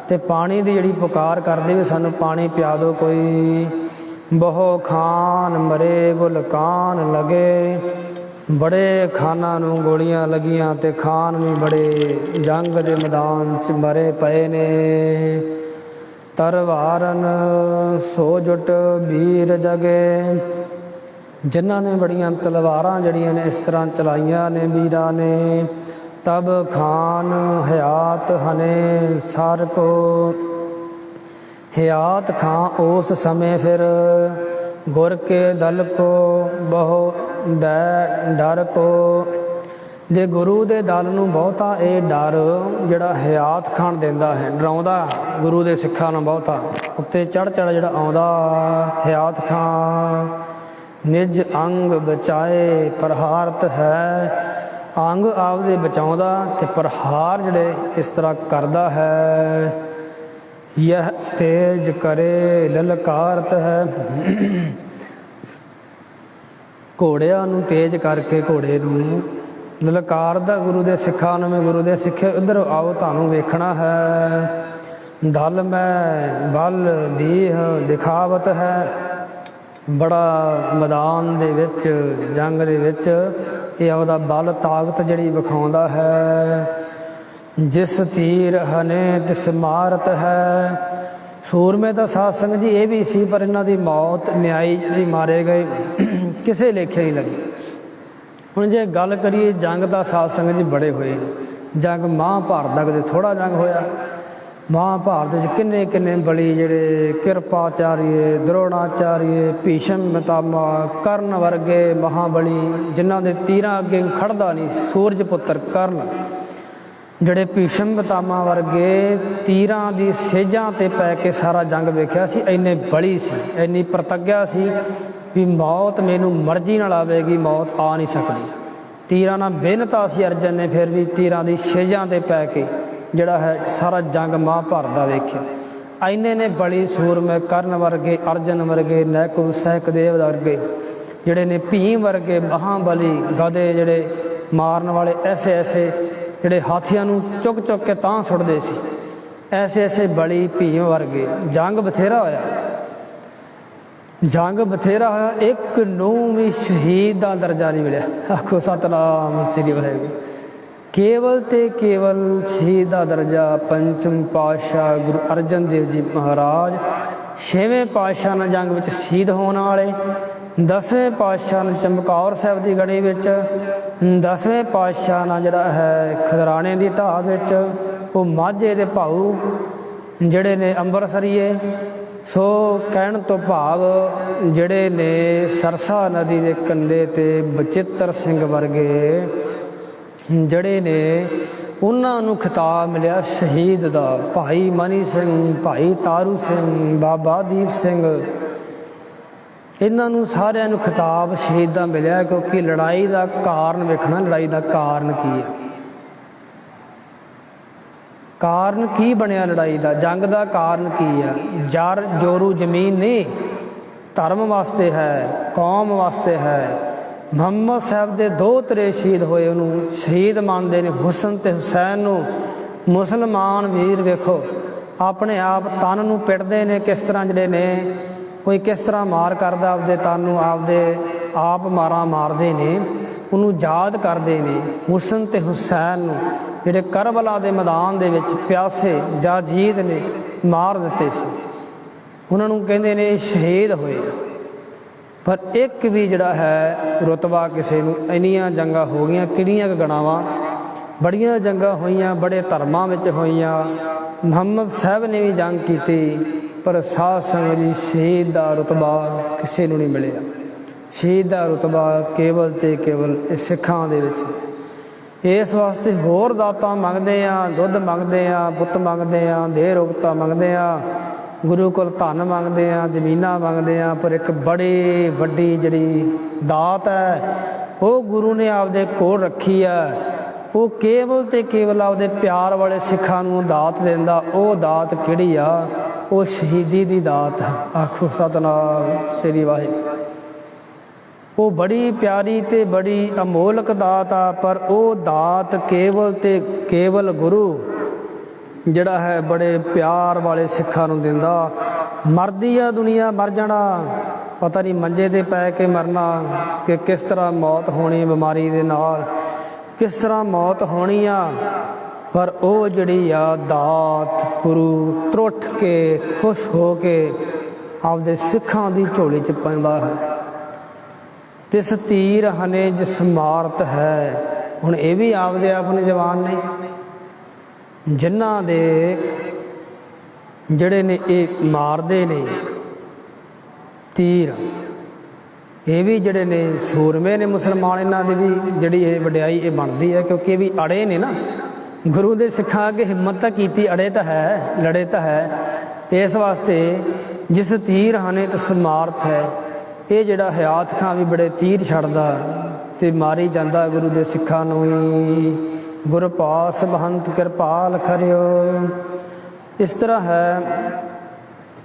ਤੇ ਪਾਣੀ ਦੀ ਜਿਹੜੀ ਪੁਕਾਰ ਕਰਦੇ ਵੀ ਸਾਨੂੰ ਪਾਣੀ ਪਿਆ ਦਿਓ ਕੋਈ। ਬਹੁ ਖਾਨ ਮਰੇ ਗੁਲਕਾਨ ਲਗੇ। ਬੜੇ ਖਾਨਾਂ ਨੂੰ ਗੋਲੀਆਂ ਲੱਗੀਆਂ ਤੇ ਖਾਨ ਵੀ ਬੜੇ ਜੰਗ ਦੇ ਮੈਦਾਨ 'ਚ ਮਰੇ ਪਏ ਨੇ। ਤਰਵਾਰਨ ਸੋ ਜੁਟ ਵੀਰ ਜਗੇ। ਜਿਨ੍ਹਾਂ ਨੇ ਬੜੀਆਂ ਤਲਵਾਰਾਂ ਜਿਹੜੀਆਂ ਨੇ ਇਸ ਤਰ੍ਹਾਂ ਚਲਾਈਆਂ ਨੇ ਵੀਰਾਂ ਨੇ, ਤਬ ਖਾਨ ਹਯਾਤ ਹਨੇ ਸਰ ਕੋ। ਹਯਾਤ ਖਾਂ ਉਸ ਸਮੇਂ ਫਿਰ ਗੁਰ ਕੇ ਦਲ ਕੋ ਬਹੁ ਦੈ ਡਰ ਕੋ। ਜੇ ਗੁਰੂ ਦੇ ਦਲ ਨੂੰ ਬਹੁਤਾ ਇਹ ਡਰ ਜਿਹੜਾ ਹਯਾਤ ਖਾਣ ਦਿੰਦਾ ਹੈ, ਡਰਾਉਂਦਾ, ਗੁਰੂ ਦੇ ਸਿੱਖਾਂ ਨੂੰ ਬਹੁਤਾ, ਉੱਤੇ ਚੜ ਚੜ ਜਿਹੜਾ ਆਉਂਦਾ, ਹਯਾਤ ਖਾਨ ਨਿਜ ਅੰਗ ਬਚਾਏ, ਪ੍ਰਹਾਰਤ ਹੈ। ਅੰਗ ਆਪਦੇ ਬਚਾਉਂਦਾ ਤੇ ਪ੍ਰਹਾਰ ਜਿਹੜੇ ਇਸ ਤਰ੍ਹਾਂ ਕਰਦਾ ਹੈ। ਯਹ ਤੇਜ ਕਰੇ, ਲਲਕਾਰਤ ਹੈ। ਘੋੜਿਆਂ ਨੂੰ ਤੇਜ ਕਰਕੇ ਘੋੜੇ ਨੂੰ ਲਲਕਾਰਦਾ ਗੁਰੂ ਦੇ ਸਿੱਖਾਂ ਨੂੰ ਗੁਰੂ ਦੇ ਸਿੱਖੇ, ਉਧਰ ਆਓ ਤੁਹਾਨੂੰ ਵੇਖਣਾ ਹੈ। ਦਲ ਮੈਂ, ਬਲ ਦੀਹ ਦਿਖਾਵਤ ਹੈ। ਬੜਾ ਮੈਦਾਨ ਦੇ ਵਿੱਚ, ਜੰਗ ਦੇ ਵਿੱਚ, ਇਹ ਆਪਦਾ ਬਲ, ਤਾਕਤ ਜਿਹੜੀ ਵਿਖਾਉਂਦਾ ਹੈ। ਜਿਸ ਤੀਰ ਹਨੇ ਤਿਸ ਮਾਰਤ ਹੈ। ਸੂਰਮੇ ਦਾ ਸਾਧ ਸੰਗਤ ਜੀ ਇਹ ਵੀ ਸੀ, ਪਰ ਇਹਨਾਂ ਦੀ ਮੌਤ ਨਿਆਈ ਜਿਹੜੀ ਮਾਰੇ ਗਏ। ਕਿਸੇ ਲੇਖੇ ਨਹੀਂ ਲੱਗੀ। ਹੁਣ ਜੇ ਗੱਲ ਕਰੀਏ ਜੰਗ ਦਾ ਸਾਧ ਸੰਗਤ ਜੀ ਬੜੇ ਹੋਏ। ਨੇ ਜੰਗ ਮਹਾਭਾਰਤ ਦਾ ਕਦੇ ਥੋੜਾ ਜੰਗ ਹੋਇਆ। ਮਹਾਭਾਰਤ ਵਿੱਚ ਕਿੰਨੇ ਕਿੰਨੇ ਬਲੀ ਜਿਹੜੇ ਕਿਰਪਾਚਾਰੀਏ, ਦ੍ਰੋਣਾਚਾਰੀਏ, ਭੀਸ਼ਮ ਪਿਤਾਮਾ ਕਰਨ ਵਰਗੇ ਮਹਾਬਲੀ, ਜਿਨ੍ਹਾਂ ਦੇ ਤੀਰਾਂ ਅੱਗੇ ਖੜਦਾ ਨਹੀਂ, ਸੂਰਜ ਪੁੱਤਰ ਕਰਨ। ਜਿਹੜੇ ਭੀਸ਼ਮ ਪਿਤਾਮਾ ਵਰਗੇ ਤੀਰਾਂ ਦੀ ਸੇਜਾਂ ਤੇ ਪੈ ਕੇ ਸਾਰਾ ਜੰਗ ਵੇਖਿਆ ਸੀ, ਇੰਨੇ ਬਲੀ ਸੀ, ਇੰਨੀ ਪ੍ਰਤੱਗਿਆ ਸੀ ਵੀ ਮੌਤ ਮੈਨੂੰ ਮਰਜ਼ੀ ਨਾਲ ਆਵੇਗੀ, ਮੌਤ ਆ ਨਹੀਂ ਸਕਦੀ। ਤੀਰਾਂ ਨਾਲ ਬੇਨਤਾ ਸੀ ਅਰਜਨ ਨੇ, ਫਿਰ ਵੀ ਤੀਰਾਂ ਦੀ ਸੇਜਾਂ ਤੇ ਪੈ ਕੇ ਜਿਹੜਾ ਹੈ ਸਾਰਾ ਜੰਗ ਮਹਾਭਾਰਤ ਦਾ ਵੇਖਿਆ। ਐਨੇ ਨੇ ਬਲੀ ਸੂਰਮੇ ਕਰਨ ਵਰਗੇ, ਅਰਜਨ ਵਰਗੇ ਨੈਕੁ ਸਹਿਕਦੇਵ ਵਰਗੇ, ਜਿਹੜੇ ਨੇ ਭੀਮ ਵਰਗੇ ਮਹਾਬਲੀ ਗਦੇ ਜਿਹੜੇ ਮਾਰਨ ਵਾਲੇ ਐਸੇ ਐਸੇ ਜਿਹੜੇ ਹਾਥੀਆਂ ਨੂੰ ਚੁੱਕ ਚੁੱਕ ਕੇ ਤਾਂ ਸੁੱਟਦੇ ਸੀ। ਐਸੇ ਐਸੇ ਬਲੀ ਭੀਮ ਵਰਗੇ। ਜੰਗ ਬਥੇਰਾ ਹੋਇਆ। ਜੰਗ ਬਥੇਰਾ ਹੋਇਆ। ਇੱਕ ਨੂੰ ਵੀ ਸ਼ਹੀਦ ਦਾ ਦਰਜਾ ਨਹੀਂ ਮਿਲਿਆ। ਆਖੋ ਸਤਨਾਮ, ਸ੍ਰੀ ਵਾਹਿਗੁਰੂ। ਕੇਵਲ ਤੇ ਕੇਵਲ ਸ਼ਹੀਦ ਦਾ ਦਰਜਾ ਪੰਚਮ ਪਾਤਸ਼ਾਹ ਗੁਰੂ ਅਰਜਨ ਦੇਵ ਜੀ ਮਹਾਰਾਜ। ਛੇਵੇਂ ਪਾਤਸ਼ਾਹ ਨਾਲ ਜੰਗ ਵਿੱਚ ਸ਼ਹੀਦ ਹੋਣ ਵਾਲੇ। ਦਸਵੇਂ ਪਾਤਸ਼ਾਹ ਨੂੰ ਚਮਕੌਰ ਸਾਹਿਬ ਦੀ ਗੜੀ ਵਿੱਚ, ਦਸਵੇਂ ਪਾਤਸ਼ਾਹ ਨਾਲ ਜਿਹੜਾ ਹੈ ਖਦਰਾਣੇ ਦੀ ਢਾਹ ਵਿੱਚ, ਉਹ ਮਾਝੇ ਦੇ ਭਾਊ ਜਿਹੜੇ ਨੇ ਅੰਮ੍ਰਿਤਸਰੀਏ ਸੋ ਕਹਿਣ ਤੋਂ ਭਾਵ ਜਿਹੜੇ ਨੇ ਸਰਸਾ ਨਦੀ ਦੇ ਕੰਢੇ ਤੇ ਬਚਿੱਤਰ ਸਿੰਘ ਵਰਗੇ ਜਿਹੜੇ ਨੇ, ਉਹਨਾਂ ਨੂੰ ਖਿਤਾਬ ਮਿਲਿਆ ਸ਼ਹੀਦ ਦਾ, ਭਾਈ ਮਨੀ ਸਿੰਘ, ਭਾਈ ਤਾਰੂ ਸਿੰਘ, ਬਾਬਾ ਦੀਪ ਸਿੰਘ। ਇਹਨਾਂ ਨੂੰ ਸਾਰਿਆਂ ਨੂੰ ਖਿਤਾਬ ਸ਼ਹੀਦ ਦਾ ਮਿਲਿਆ ਕਿਉਂਕਿ ਲੜਾਈ ਦਾ ਕਾਰਨ ਵੇਖਣਾ, ਲੜਾਈ ਦਾ ਕਾਰਨ ਕੀ ਹੈ? ਕਾਰਨ ਕੀ ਬਣਿਆ ਲੜਾਈ ਦਾ? ਜੰਗ ਦਾ ਕਾਰਨ ਕੀ ਹੈ? ਜਰ ਜੋਰੂ, ਜ਼ਮੀਨ ਨਹੀਂ। ਧਰਮ ਵਾਸਤੇ ਹੈ, ਕੌਮ ਵਾਸਤੇ ਹੈ। ਮੁਹੰਮਦ ਸਾਹਿਬ ਦੇ ਦੋ ਤਰੇ ਸ਼ਹੀਦ ਹੋਏ, ਉਹਨੂੰ ਸ਼ਹੀਦ ਮੰਨਦੇ ਨੇ ਹੁਸਨ ਤੇ ਹੁਸੈਨ ਨੂੰ। ਮੁਸਲਮਾਨ ਵੀਰ ਵੇਖੋ, ਆਪਣੇ ਆਪ ਤਨ ਨੂੰ ਪਿੜਦੇ ਨੇ ਕਿਸ ਤਰ੍ਹਾਂ ਜਿਹੜੇ ਨੇ ਕੋਈ ਕਿਸ ਤਰ੍ਹਾਂ ਮਾਰ ਕਰਦਾ, ਆਪਦੇ ਤਨ ਨੂੰ ਆਪਦੇ ਆਪ ਮਾਰਾਂ ਮਾਰਦੇ ਨੇ, ਉਹਨੂੰ ਯਾਦ ਕਰਦੇ ਨੇ ਹੁਸਨ ਤੇ ਹੁਸੈਨ ਨੂੰ, ਜਿਹੜੇ ਕਰਬਲਾ ਦੇ ਮੈਦਾਨ ਦੇ ਵਿੱਚ ਪਿਆਸੇ ਜਾਜੀਦ ਨੇ ਮਾਰ ਦਿੱਤੇ ਸੀ। ਉਹਨਾਂ ਨੂੰ ਕਹਿੰਦੇ ਨੇ ਸ਼ਹੀਦ ਹੋਏ। ਪਰ ਇੱਕ ਵੀ ਜਿਹੜਾ ਹੈ ਰਤਬਾ ਕਿਸੇ ਨੂੰ ਇੰਨੀਆਂ ਜੰਗਾਂ ਹੋ ਗਈਆਂ ਕਿਹੜੀਆਂ ਗਣਾਵਾਂ, ਬੜੀਆਂ ਜੰਗਾਂ ਹੋਈਆਂ, ਬੜੇ ਧਰਮਾਂ ਵਿੱਚ ਹੋਈਆਂ, ਮੁਹੰਮਦ ਸਾਹਿਬ ਨੇ ਵੀ ਜੰਗ ਕੀਤੀ ਪਰ ਸਾਧ ਸੰਗਤ ਜੀ, ਸ਼ਹੀਦ ਦਾ ਰਤਬਾ ਕਿਸੇ ਨੂੰ ਨਹੀਂ ਮਿਲਿਆ। ਸ਼ਹੀਦ ਦਾ ਰਤਬਾ ਕੇਵਲ ਤੇ ਕੇਵਲ ਇਹ ਸਿੱਖਾਂ ਦੇ ਵਿੱਚ ਇਸ ਵਾਸਤੇ ਹੋਰ ਦਾਤਾਂ ਮੰਗਦੇ ਆ, ਦੁੱਧ ਮੰਗਦੇ ਆ, ਪੁੱਤ ਮੰਗਦੇ ਆ, ਦੇਹ ਰੋਗਤਾ ਮੰਗਦੇ ਆ, ਗੁਰੂ ਕੋਲ ਧਨ ਮੰਗਦੇ ਆ, ਜ਼ਮੀਨਾਂ ਮੰਗਦੇ ਆ, ਪਰ ਇੱਕ ਬੜੀ ਵੱਡੀ ਜਿਹੜੀ ਦਾਤ ਹੈ, ਉਹ ਗੁਰੂ ਨੇ ਆਪਦੇ ਕੋਲ ਰੱਖੀ ਆ ਉਹ ਕੇਵਲ ਤੇ ਕੇਵਲ ਆਪਦੇ ਪਿਆਰ ਵਾਲੇ ਸਿੱਖਾਂ ਨੂੰ ਦਾਤ ਦਿੰਦਾ, ਉਹ ਦਾਤ ਕਿਹੜੀ ਆ? ਉਹ ਸ਼ਹੀਦੀ ਦੀ ਦਾਤ ਹੈ। ਆਖੋ ਸਤਨਾਮ, ਸ੍ਰੀ ਵਾਹਿਗੁਰੂ। ਉਹ ਬੜੀ ਪਿਆਰੀ ਤੇ ਬੜੀ ਅਮੋਲਕ ਦਾਤ ਆ, ਪਰ ਉਹ ਦਾਤ ਕੇਵਲ ਤੇ ਕੇਵਲ ਗੁਰੂ ਜਿਹੜਾ ਹੈ ਬੜੇ ਪਿਆਰ ਵਾਲੇ ਸਿੱਖਾਂ ਨੂੰ ਦਿੰਦਾ। ਮਰਦੀ ਆ ਦੁਨੀਆ, ਮਰ ਜਾਣਾ। ਪਤਾ ਨਹੀਂ ਮੰਜੇ ਤੇ ਪੈ ਕੇ ਮਰਨਾ ਕਿ ਕਿਸ ਤਰ੍ਹਾਂ ਮੌਤ ਹੋਣੀ ਬਿਮਾਰੀ ਦੇ ਨਾਲ। ਕਿਸ ਤਰ੍ਹਾਂ ਮੌਤ ਹੋਣੀ ਆ। ਪਰ ਉਹ ਜਿਹੜੀ ਆ ਦਾਤ ਗੁਰੂ ਤਰੁੱਠ ਕੇ ਖੁਸ਼ ਹੋ ਕੇ ਆਪਦੇ ਸਿੱਖਾਂ ਦੀ ਝੋਲੀ ਚ ਪੈਂਦਾ ਹੈ। ਤਿਸ ਤੀਰ ਹਨੇ ਜਿਸ ਮਾਰਤ ਹੈ, ਹੁਣ ਇਹ ਵੀ ਆਪਦੇ ਆਪ ਨੇ ਜਵਾਨ ਨੇ। ਜਿਨ੍ਹਾਂ ਦੇ ਜਿਹੜੇ ਨੇ ਇਹ ਮਾਰਦੇ ਨੇ ਤੀਰ, ਇਹ ਵੀ ਜਿਹੜੇ ਨੇ ਸੂਰਮੇ ਨੇ ਮੁਸਲਮਾਨ ਇਹਨਾਂ ਦੀ ਵੀ, ਜਿਹੜੀ ਇਹ ਵਡਿਆਈ ਇਹ ਬਣਦੀ ਹੈ, ਕਿਉਂਕਿ ਇਹ ਵੀ ਅੜੇ ਨੇ ਨਾ। ਗੁਰੂ ਦੇ ਸਿੱਖਾਂ ਅੱਗੇ ਹਿੰਮਤ ਤਾਂ ਕੀਤੀ, ਅੜੇ ਤਾਂ ਹੈ, ਲੜੇ ਤਾਂ ਹੈ। ਇਸ ਵਾਸਤੇ ਜਿਸ ਤੀਰ ਹਨੇ ਤਸ ਮਾਰਤ ਹੈ, ਇਹ ਜਿਹੜਾ ਹਯਾਤ ਖਾਂ ਵੀ ਬੜੇ ਤੀਰ ਛੱਡਦਾ ਤੇ ਮਾਰੀ ਜਾਂਦਾ ਗੁਰੂ ਦੇ ਸਿੱਖਾਂ ਨੂੰ ਹੀ ਗੁਰ ਪਾਸ ਬਹੰਤ ਕਿਰਪਾਲ ਖਰਿਓ। ਇਸ ਤਰ੍ਹਾਂ ਹੈ,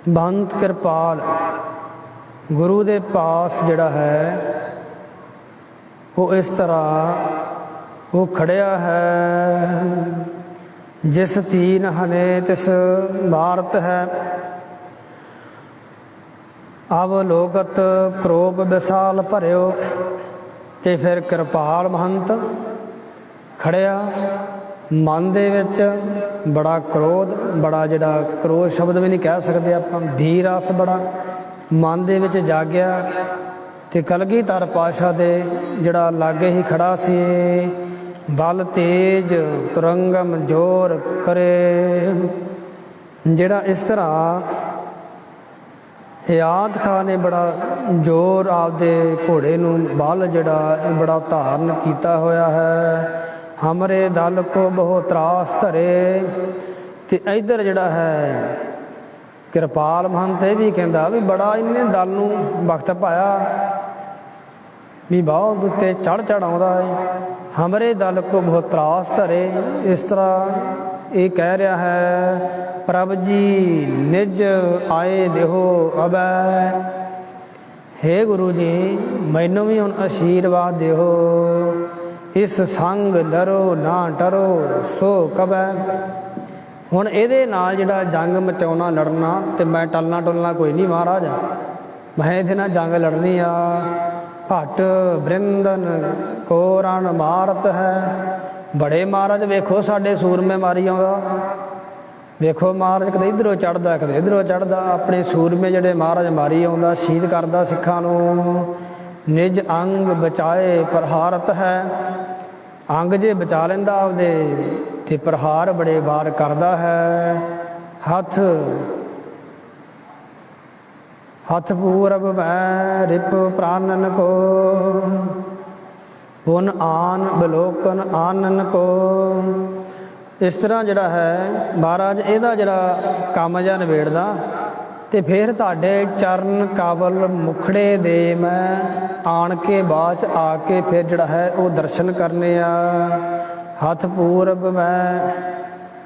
ਬਹੰਤ ਕਿਰਪਾਲ, ਗੁਰੂ ਦੇ ਪਾਸ ਜਿਹੜਾ ਹੈ, ਉਹ ਇਸ ਤਰ੍ਹਾਂ ਉਹ ਖੜਿਆ ਹੈ। ਜਿਸ ਤੀਨ ਹਨੇ ਤਿਸ ਭਾਰਤ ਹੈ। ਅਵ ਲੋਕਤ ਕ੍ਰੋਪ ਵਿਸਾਲ ਭਰਿਓ ਤੇ ਫਿਰ ਕਿਰਪਾਲ ਮਹੰਤ ਖੜਿਆ। ਮਨ ਦੇ ਵਿੱਚ ਬੜਾ ਕ੍ਰੋਧ, ਬੜਾ ਜਿਹੜਾ ਕ੍ਰੋਧ ਸ਼ਬਦ ਵੀ ਨਹੀਂ ਕਹਿ ਸਕਦੇ ਆਪਾਂ ਵੀ ਰਸ ਬੜਾ ਮਨ ਦੇ ਵਿੱਚ ਜਾਗਿਆ ਤੇ ਕਲਗੀਧਰ ਪਾਸ਼ਾ ਦੇ ਜਿਹੜਾ ਲਾਗੇ ਹੀ ਖੜਾ ਸੀ। ਬਲ ਤੇਜ ਤੁਰੰਗਮ ਜੋਰ ਕਰੇ। ਜਿਹੜਾ ਇਸ ਤਰ੍ਹਾਂ ਯਾਦ ਖਾਨ ਨੇ ਬੜਾ ਜ਼ੋਰ ਆਪਦੇ ਘੋੜੇ ਨੂੰ ਬਲ ਜਿਹੜਾ ਬੜਾ ਧਾਰਨ ਕੀਤਾ ਹੋਇਆ ਹੈ। ਹਮਰੇ ਦਲ ਕੋ ਬਹੁ ਤਰਾਸ ਧਰੇ। ਤੇ ਇਧਰ ਜਿਹੜਾ ਹੈ ਕਿਰਪਾਲ ਮਹੰਤ ਇਹ ਵੀ ਕਹਿੰਦਾ ਵੀ ਬੜਾ ਇਹਨੇ ਦਲ ਨੂੰ ਵਕਤ ਪਾਇਆ। ਵੀ ਬਹੁਤ ਉੱਤੇ ਚੜ ਚੜ ਆਉਂਦਾ ਹੈ ਹਮਰੇ ਦਲ ਕੋ ਬਹੁਤ ਤਰਾਸ ਧਰੇ। ਇਸ ਤਰ੍ਹਾਂ ਇਹ ਕਹਿ ਰਿਹਾ ਹੈ, ਪ੍ਰਭ ਜੀ, ਨਿਜ ਆਏ ਦੇਹੋ ਅਬੈ। ਹੇ ਗੁਰੂ ਜੀ, ਮੈਨੂੰ ਵੀ ਹੁਣ ਆਸ਼ੀਰਵਾਦ ਦਿਓ। ਇਸ ਸੰਗ ਡਰੋ ਨਾ ਡਰੋ, ਸੋ ਕਬੈ। ਹੁਣ ਇਹਦੇ ਨਾਲ ਜਿਹੜਾ ਜੰਗ ਮਚਾਉਣਾ ਲੜਨਾ, ਤੇ ਮੈਂ ਟਲਣਾ ਟੁਲਣਾ ਕੋਈ ਨਹੀਂ ਮਹਾਰਾਜ। ਮੈਂ ਇਹਦੇ ਨਾਲ ਜੰਗ ਲੜਨੀ ਆ। ਭਟ ਬ੍ਰਿੰਦਨ ਕੋਰਣ ਮਾਰਤ ਹੈ। ਬੜੇ ਮਹਾਰਾਜ ਵੇਖੋ ਸਾਡੇ ਸੂਰਮੇ ਮਾਰੀ ਆਉਂਦਾ ਵੇਖੋ ਮਹਾਰਾਜ ਕਦੇ ਇਧਰੋਂ ਚੜਦਾ ਕਦੇ ਇਧਰੋਂ ਚੜਦਾ ਆਪਣੇ ਸੂਰਮੇ ਜਿਹੜੇ ਮਹਾਰਾਜ ਮਾਰੀ ਆਉਂਦਾ, ਸ਼ਹੀਦ ਕਰਦਾ ਸਿੱਖਾਂ ਨੂੰ। ਨਿਜ ਅੰਗ ਬਚਾਏ ਪ੍ਰਹਾਰਤ ਹੈ। ਅੰਗ ਜੇ ਬਚਾ ਲੈਂਦਾ ਆਪਦੇ, ਤੇ ਪ੍ਰਹਾਰ ਬੜੇ ਵਾਰ ਕਰਦਾ ਹੈ। ਹੱਥ ਹੱਥ ਪੂਰਬ ਮੈਂ ਰਿਪ ਪ੍ਰਾਨਨ ਕੋ। ਪੁਨ ਆਨ ਬਲੋਕਨ ਆਨਨ ਕੋ। ਇਸ ਤਰ੍ਹਾਂ ਜਿਹੜਾ ਹੈ, ਮਹਾਰਾਜ ਇਹਦਾ ਜਿਹੜਾ ਕੰਮ ਜਾਂ ਨਿਬੇੜਦਾ, ਤੇ ਫਿਰ ਤੁਹਾਡੇ ਚਰਨ ਕਾਬਲ ਮੁਖੜੇ ਦੇ ਮੈਂ ਆਣ ਕੇ ਬਾਅਦ 'ਚ ਆ ਕੇ ਫਿਰ ਜਿਹੜਾ ਹੈ ਉਹ ਦਰਸ਼ਨ ਕਰਨੇ ਆ। ਹੱਥ ਪੂਰਬ ਮੈਂ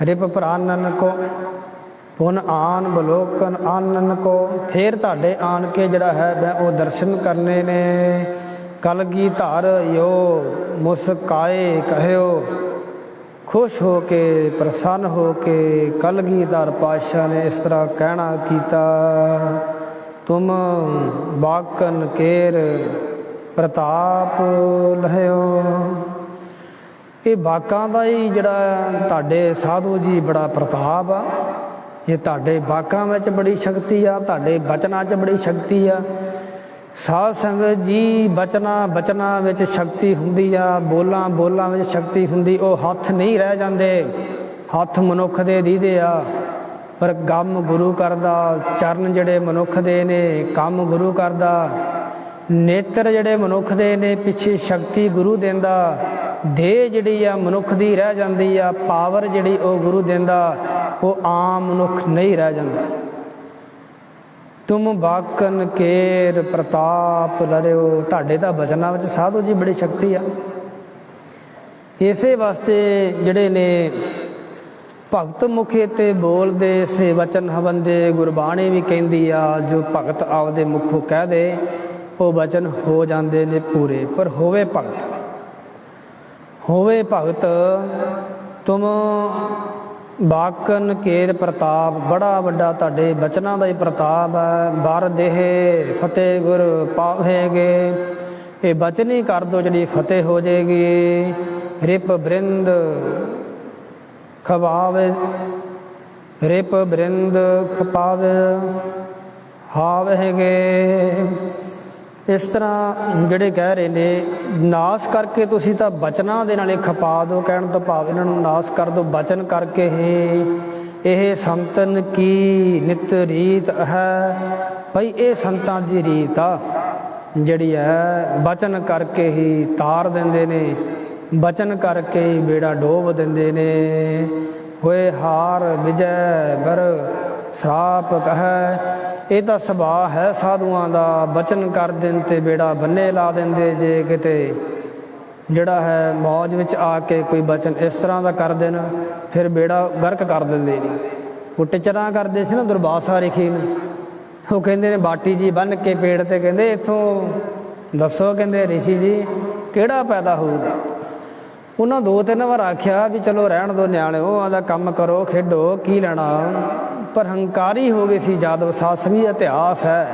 ਰਿਪ ਪ੍ਰਾਨਨ ਕੋ। ਪੁਨ ਆਨ ਬਲੋਕਨ ਆਨਨ ਕੋ, ਫਿਰ ਤੁਹਾਡੇ ਆਣ ਕੇ ਜਿਹੜਾ ਹੈ, ਮੈਂ ਉਹ ਦਰਸ਼ਨ ਕਰਨੇ ਨੇ। ਕਲਗੀ ਧਰ ਯੋ ਮੁਸਕਾਏ ਕਹਿਓ। ਖੁਸ਼ ਹੋ ਕੇ, ਪ੍ਰਸੰਨ ਹੋ ਕੇ ਕਲਗੀਧਰ ਪਾਤਸ਼ਾਹ ਨੇ ਇਸ ਤਰ੍ਹਾਂ ਕਹਿਣਾ ਕੀਤਾ। ਤੁਮ ਬਾਕਨ ਕੇਰ ਪ੍ਰਤਾਪ ਲਹਿਓ। ਇਹ ਬਾਕਾਂ ਦਾ ਹੀ ਜਿਹੜਾ ਤੁਹਾਡੇ ਸਾਧੂ ਜੀ ਬੜਾ ਪ੍ਰਤਾਪ ਆ। ਇਹ ਤੁਹਾਡੇ ਬਾਕਾਂ ਵਿੱਚ ਬੜੀ ਸ਼ਕਤੀ ਆ, ਤੁਹਾਡੇ ਬਚਨਾਂ 'ਚ ਬੜੀ ਸ਼ਕਤੀ ਆ। ਸਾਧ ਸੰਗਤ ਜੀ ਬਚਨਾ ਬਚਨਾ ਵਿੱਚ ਸ਼ਕਤੀ ਹੁੰਦੀ ਆ, ਬੋਲਾਂ ਬੋਲਾਂ ਵਿੱਚ ਸ਼ਕਤੀ ਹੁੰਦੀ, ਉਹ ਹੱਥ ਨਹੀਂ ਰਹਿ ਜਾਂਦੇ। ਹੱਥ ਮਨੁੱਖ ਦੇ ਦੀਦੇ ਆ, ਪਰ ਕੰਮ ਗੁਰੂ ਕਰਦਾ, ਚਰਨ ਜਿਹੜੇ ਮਨੁੱਖ ਦੇ ਨੇ, ਕੰਮ ਗੁਰੂ ਕਰਦਾ। ਨੇਤਰ ਜਿਹੜੇ ਮਨੁੱਖ ਦੇ ਨੇ, ਪਿੱਛੇ ਸ਼ਕਤੀ ਗੁਰੂ ਦਿੰਦਾ। ਦੇਹ ਜਿਹੜੀ ਆ ਮਨੁੱਖ ਦੀ ਰਹਿ ਜਾਂਦੀ ਆ, ਪਾਵਰ ਜਿਹੜੀ ਉਹ ਗੁਰੂ ਦਿੰਦਾ, ਉਹ ਆਮ ਮਨੁੱਖ ਨਹੀਂ ਰਹਿ ਜਾਂਦਾ। ਤੁਮ ਬਾਕਨ ਕੇਰ ਪ੍ਰਤਾਪ ਲਰਿਓ। ਤੁਹਾਡੇ ਤਾਂ ਬਚਨਾਂ ਵਿੱਚ ਸਾਧੂ ਜੀ ਬੜੀ ਸ਼ਕਤੀ ਆ। ਇਸੇ ਵਾਸਤੇ ਜਿਹੜੇ ਨੇ ਭਗਤ ਮੁਖੇ ਤੇ ਬੋਲਦੇ ਸੇ ਵਚਨ ਹਵੰਦੇ, ਗੁਰਬਾਣੀ ਵੀ ਕਹਿੰਦੀ ਆ, ਜੋ ਭਗਤ ਆਪਦੇ ਮੁਖੋਂ ਕਹਿ ਦੇ, ਉਹ ਵਚਨ ਹੋ ਜਾਂਦੇ ਨੇ ਪੂਰੇ। ਪਰ ਹੋਵੇ ਭਗਤ ਹੋਵੇ ਭਗਤ, ਤੁਮ ਬਾਕਨ ਕੇਰ ਪ੍ਰਤਾਪ, ਬੜਾ ਵੱਡਾ ਤੁਹਾਡੇ ਬਚਨਾਂ ਦਾ ਹੀ ਪ੍ਰਤਾਪ ਹੈ। ਬਰ ਦੇਹ ਫਤਿਹ ਗੁਰ ਪਾਵੇਗੇ। ਇਹ ਬਚਨੀ ਕਰ ਦੋ ਜਿਹੜੀ ਫਤਿਹ ਹੋ ਜਾਏਗੀ। ਰਿਪ ਬ੍ਰਿੰਦ ਖਵਾਵੇ, ਰਿਪ ਬ੍ਰਿੰਦ ਖਪਾਵੇ ਹਾਵਹਿਗੇ ਇਸ ਤਰ੍ਹਾਂ ਜਿਹੜੇ ਕਹਿ ਰਹੇ ਨੇ, ਨਾਸ ਕਰਕੇ ਤੁਸੀਂ ਤਾਂ ਬਚਨਾਂ ਦੇ ਨਾਲੇ ਖਪਾ ਦਿਓ, ਕਹਿਣ ਤੋਂ ਭਾਵ ਇਹਨਾਂ ਨੂੰ ਨਾਸ ਕਰ ਦਿਓ, ਬਚਨ ਕਰਕੇ ਹੀ ਇਹ ਸੰਤਨ ਕੀ ਨਿਤ ਰੀਤ ਹੈ? ਭਈ ਇਹ ਸੰਤਾਂ ਦੀ ਰੀਤ ਆ, ਜਿਹੜੀ ਹੈ, ਬਚਨ ਕਰਕੇ ਹੀ ਤਾਰ ਦਿੰਦੇ ਨੇ, ਬਚਨ ਕਰਕੇ ਹੀ ਬੇੜਾ ਡੋਬ ਦਿੰਦੇ ਨੇ। ਹੋਏ ਹਾਰ ਵਿਜੈ ਬਰ ਸਰਾਪ ਕਹੈ ਇਹ ਤਾਂ ਸੁਭਾਅ ਹੈ ਸਾਧੂਆਂ ਦਾ। ਬਚਨ ਕਰ ਦਿਨ ਤੇ ਬੇੜਾ ਬੰਨੇ ਲਾ ਦਿੰਦੇ ਜੇ ਕਿਤੇ। ਜਿਹੜਾ ਹੈ ਮੌਜ ਵਿੱਚ ਆ ਕੇ ਕੋਈ ਬਚਨ ਇਸ ਤਰ੍ਹਾਂ ਦਾ ਕਰ ਦੇਣ, ਫਿਰ ਬੇੜਾ ਗਰਕ ਕਰ ਦਿੰਦੇ ਨੇ। ਉਹ ਟਿਚਰਾਂ ਕਰਦੇ ਸੀ ਨਾ ਦੁਰਬਾਸਾ ਰਿਖੀ ਨੂੰ ਉਹ ਕਹਿੰਦੇ ਨੇ, ਬਾਟੀ ਜੀ ਬੰਨ ਕੇ ਪੇੜ ਤੇ ਕਹਿੰਦੇ, ਇੱਥੋਂ ਦੱਸੋ, ਕਹਿੰਦੇ, ਰਿਸ਼ੀ ਜੀ, ਕਿਹੜਾ ਪੈਦਾ ਹੋਊਗਾ? ਉਹਨਾਂ ਦੋ ਤਿੰਨ ਵਾਰ ਆਖਿਆ ਵੀ ਚਲੋ ਰਹਿਣ ਦੋ ਨਿਆਣਿਓ ਆਦਾ ਕੰਮ ਕਰੋ, ਖੇਡੋ, ਕੀ ਲੈਣਾ? ਪਰ ਹੰਕਾਰੀ ਹੋ ਗਏ ਸੀ ਜਾਦਵ ਸਾਸਵੀ ਇਤਿਹਾਸ ਹੈ।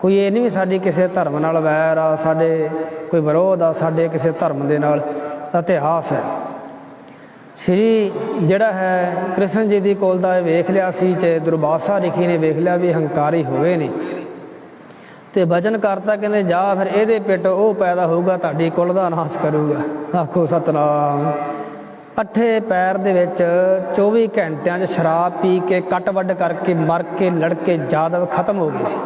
ਕੋਈ ਇਹ ਨਹੀਂ ਵੀ ਸਾਡੀ ਕਿਸੇ ਧਰਮ ਨਾਲ ਵੈਰ ਆ, ਸਾਡੇ ਕੋਈ ਵਿਰੋਧ ਆ, ਸਾਡੇ ਕਿਸੇ ਧਰਮ ਦੇ ਨਾਲ ਇਤਿਹਾਸ ਹੈ। ਸ਼੍ਰੀ ਜਿਹੜਾ ਹੈ, ਕ੍ਰਿਸ਼ਨ ਜੀ ਦੀ ਕੋਲ ਦਾ ਇਹ ਵੇਖ ਲਿਆ ਸੀ, ਤੇ ਦੁਰਵਾਸਾ ਰਿਖੀ ਨੇ ਵੇਖ ਲਿਆ ਵੀ ਹੰਕਾਰੀ ਹੋਏ ਨੇ। ਤੇ ਵਚਨ ਕਰਤਾ, ਕਹਿੰਦੇ ਜਾ ਫਿਰ ਇਹਦੇ ਪਿੱਟ, ਉਹ ਪੈਦਾ ਹੋਊਗਾ, ਤੁਹਾਡੀ ਕੁਲ ਦਾ ਨਾਸ਼ ਕਰੂਗਾ। ਆਖੋ ਸਤਨਾਮ। ਅੱਠੇ ਪੈਰ ਦੇ ਵਿੱਚ 24 ਘੰਟਿਆਂ 'ਚ ਸ਼ਰਾਬ ਪੀ ਕੇ ਕੱਟ ਵੱਡ ਕਰਕੇ ਮਰ ਕੇ ਲੜਕੇ ਜਾਦਵ ਖਤਮ ਹੋ ਗਏ ਸੀ।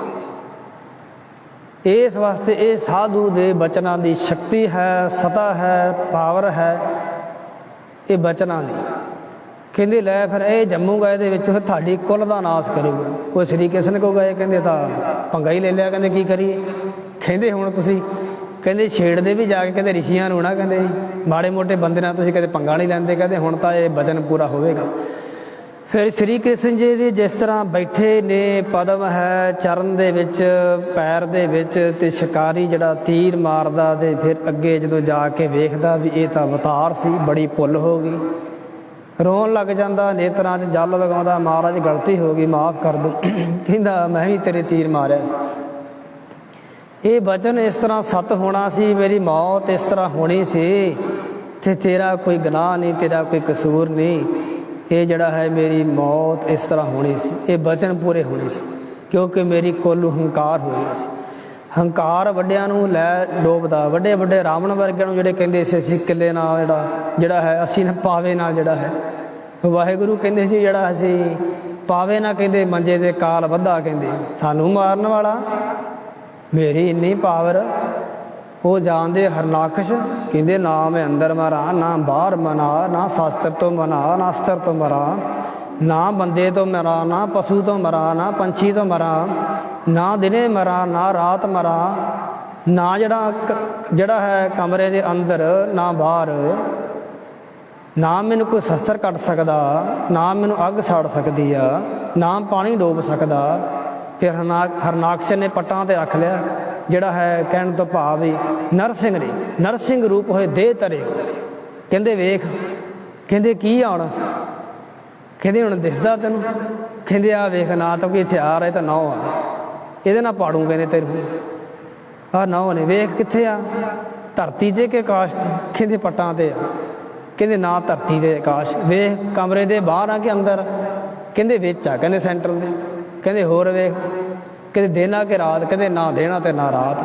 ਇਸ ਵਾਸਤੇ ਇਹ ਸਾਧੂ ਦੇ ਬਚਨਾਂ ਦੀ ਸ਼ਕਤੀ ਹੈ, ਸਤਾ ਹੈ, ਪਾਵਰ ਹੈ, ਇਹ ਬਚਨਾਂ ਦੀ। ਕਹਿੰਦੇ, ਲੈ ਫਿਰ ਇਹ ਜੰਮੂਗਾ, ਇਹਦੇ ਵਿੱਚ ਫਿਰ ਤੁਹਾਡੀ ਕੁੱਲ ਦਾ ਨਾਸ ਕਰੂਗਾ। ਕੋਈ ਸ੍ਰੀ ਕ੍ਰਿਸ਼ਨ ਕੋ ਗਏ, ਕਹਿੰਦੇ, ਤਾਂ ਪੰਗਾ ਹੀ ਲੈ ਲਿਆ, ਕਹਿੰਦੇ, ਕੀ ਕਰੀਏ? ਕਹਿੰਦੇ, ਹੁਣ ਤੁਸੀਂ ਕਹਿੰਦੇ, ਛੇੜਦੇ ਵੀ ਜਾ ਕੇ, ਕਹਿੰਦੇ, ਰਿਸ਼ੀਆਂ ਨੂੰ ਨਾ, ਕਹਿੰਦੇ, ਮਾੜੇ ਮੋਟੇ ਬੰਦੇ ਨਾਲ ਤੁਸੀਂ ਕਦੇ ਪੰਗਾ ਨਹੀਂ ਲੈਂਦੇ, ਕਹਿੰਦੇ, ਹੁਣ ਤਾਂ ਇਹ ਵਚਨ ਪੂਰਾ ਹੋਵੇਗਾ। ਫਿਰ ਸ੍ਰੀ ਕ੍ਰਿਸ਼ਨ ਜੀ ਦੀ ਜਿਸ ਤਰ੍ਹਾਂ ਬੈਠੇ ਨੇ, ਪਦਮ ਹੈ ਚਰਨ ਦੇ ਵਿੱਚ, ਪੈਰ ਦੇ ਵਿੱਚ, ਤੇ ਸ਼ਿਕਾਰੀ ਜਿਹੜਾ ਤੀਰ ਮਾਰਦਾ ਤੇ ਫਿਰ ਅੱਗੇ ਜਦੋਂ ਜਾ ਕੇ ਵੇਖਦਾ ਵੀ ਇਹ ਤਾਂ ਅਵਤਾਰ ਸੀ, ਬੜੀ ਭੁੱਲ ਹੋ ਗਈ। ਰੋਣ ਲੱਗ ਜਾਂਦਾ, ਨੇਤਰਾਂ 'ਚ ਜਲ ਵਗਾਉਂਦਾ ਮਹਾਰਾਜ ਗਲਤੀ ਹੋ ਗਈ, ਮਾਫ ਕਰ ਦੋ। ਕਹਿੰਦਾ, ਮੈਂ ਵੀ ਤੇਰੇ ਤੀਰ ਮਾਰਿਆ ਸੀ। ਇਹ ਬਚਨ ਇਸ ਤਰ੍ਹਾਂ ਸਤ ਹੋਣਾ ਸੀ, ਮੇਰੀ ਮੌਤ ਇਸ ਤਰ੍ਹਾਂ ਹੋਣੀ ਸੀ, ਤੇ ਤੇਰਾ ਕੋਈ ਗੁਨਾਹ ਨਹੀਂ, ਤੇਰਾ ਕੋਈ ਕਸੂਰ ਨਹੀਂ। ਇਹ ਜਿਹੜਾ ਹੈ, ਮੇਰੀ ਮੌਤ ਇਸ ਤਰ੍ਹਾਂ ਹੋਣੀ ਸੀ। ਇਹ ਬਚਨ ਪੂਰੇ ਹੋਣੇ ਸੀ, ਕਿਉਂਕਿ ਮੇਰੀ ਕੁੱਲ ਹੰਕਾਰ ਹੋ ਹੋਈ ਸੀ। ਹੰਕਾਰ ਵੱਡਿਆਂ ਨੂੰ ਲੈ ਡੋਬਦਾ, ਵੱਡੇ ਵੱਡੇ ਰਾਵਣ ਵਰਗਿਆਂ ਨੂੰ ਜਿਹੜੇ ਕਹਿੰਦੇ ਸੀ, ਅਸੀਂ ਕਿੱਲੇ ਨਾਲ ਜਿਹੜਾ ਜਿਹੜਾ ਹੈ, ਅਸੀਂ ਨਾ ਪਾਵੇ ਨਾਲ ਜਿਹੜਾ ਹੈ। ਵਾਹਿਗੁਰੂ ਕਹਿੰਦੇ ਸੀ, ਜਿਹੜਾ ਅਸੀਂ ਪਾਵੇ ਨਾ ਕਹਿੰਦੇ, ਮੰਜੇ ਦੇ ਕਾਲ ਵੱਧਾ ਕਹਿੰਦੇ। ਸਾਨੂੰ ਮਾਰਨ ਵਾਲਾ, ਮੇਰੀ ਇੰਨੀ ਪਾਵਰ, ਉਹ ਜਾਣਦੇ ਹਰਨਾਕਸ਼, ਕਹਿੰਦੇ, ਨਾ ਮੈਂ ਅੰਦਰ ਮਰਾਂ, ਨਾ ਬਾਹਰ ਮਨਾ, ਨਾ ਸ਼ਾਸਤਰ ਤੋਂ ਮਨਾ, ਨਾ ਅਸਤਰ ਤੋਂ ਮਰਾਂ। ਨਾ ਬੰਦੇ ਤੋਂ ਮਰਾਂ, ਨਾ ਪਸ਼ੂ ਤੋਂ ਮਰਾ, ਨਾ ਪੰਛੀ ਤੋਂ ਮਰਾਂ, ਨਾ ਦਿਨੇ ਮਰਾਂ, ਨਾ ਰਾਤ ਮਰਾਂ, ਨਾ ਜਿਹੜਾ ਕ- ਜਿਹੜਾ ਹੈ ਕਮਰੇ ਦੇ ਅੰਦਰ, ਨਾ ਬਾਹਰ, ਨਾ ਮੈਨੂੰ ਕੋਈ ਸ਼ਸਤਰ ਕੱਟ ਸਕਦਾ, ਨਾ ਮੈਨੂੰ ਅੱਗ ਸਾੜ ਸਕਦੀ ਆ, ਨਾ ਪਾਣੀ ਡੋਬ ਸਕਦਾ। ਫਿਰ ਹਰਨਾਕ ਹਰਨਾਕਸ਼ ਨੇ ਪੱਟਾਂ ਤੇ ਰੱਖ ਲਿਆ, ਜਿਹੜਾ ਹੈ ਕਹਿਣ ਤੋਂ ਭਾਵ ਵੀ ਨਰਸਿੰਘ ਨੇ ਨਰਸਿੰਘ ਰੂਪ ਹੋਏ ਦੇਹ ਤਰੇ। ਕਹਿੰਦੇ ਵੇਖ, ਕਹਿੰਦੇ ਕੀ ਆ ਕਹਿੰਦੇ ਹੁਣ ਦਿਸਦਾ ਤੈਨੂੰ? ਕਹਿੰਦੇ ਆ ਵੇਖ ਨਾ ਤਾਂ ਕਿ ਇੱਥੇ ਆ ਹੈ ਤਾਂ ਨਾ ਆ। ਇਹਦੇ ਨਾਲ ਪਾੜੂ ਕਹਿੰਦੇ ਤੈਨੂੰ ਆ ਨਾ ਨੇ, ਵੇਖ ਕਿੱਥੇ ਆ? ਧਰਤੀ ਤੇ ਕਿ ਆਕਾਸ਼ ਤੇ? ਕਹਿੰਦੇ ਪੱਟਾਂ ਤੇ ਆ। ਕਹਿੰਦੇ ਨਾ ਧਰਤੀ ਤੇ ਆਕਾਸ਼। ਵੇਖ ਕਮਰੇ ਦੇ ਬਾਹਰ ਆ ਕਿ ਅੰਦਰ? ਕਹਿੰਦੇ ਵਿੱਚ ਆ, ਕਹਿੰਦੇ ਸੈਂਟਰ ਦੇ। ਕਹਿੰਦੇ ਹੋਰ ਵੇਖ। ਕਹਿੰਦੇ ਦੇਣਾ ਕਿ ਰਾਤ? ਕਹਿੰਦੇ ਨਾ ਦੇਣਾ ਤੇ ਨਾ ਰਾਤ।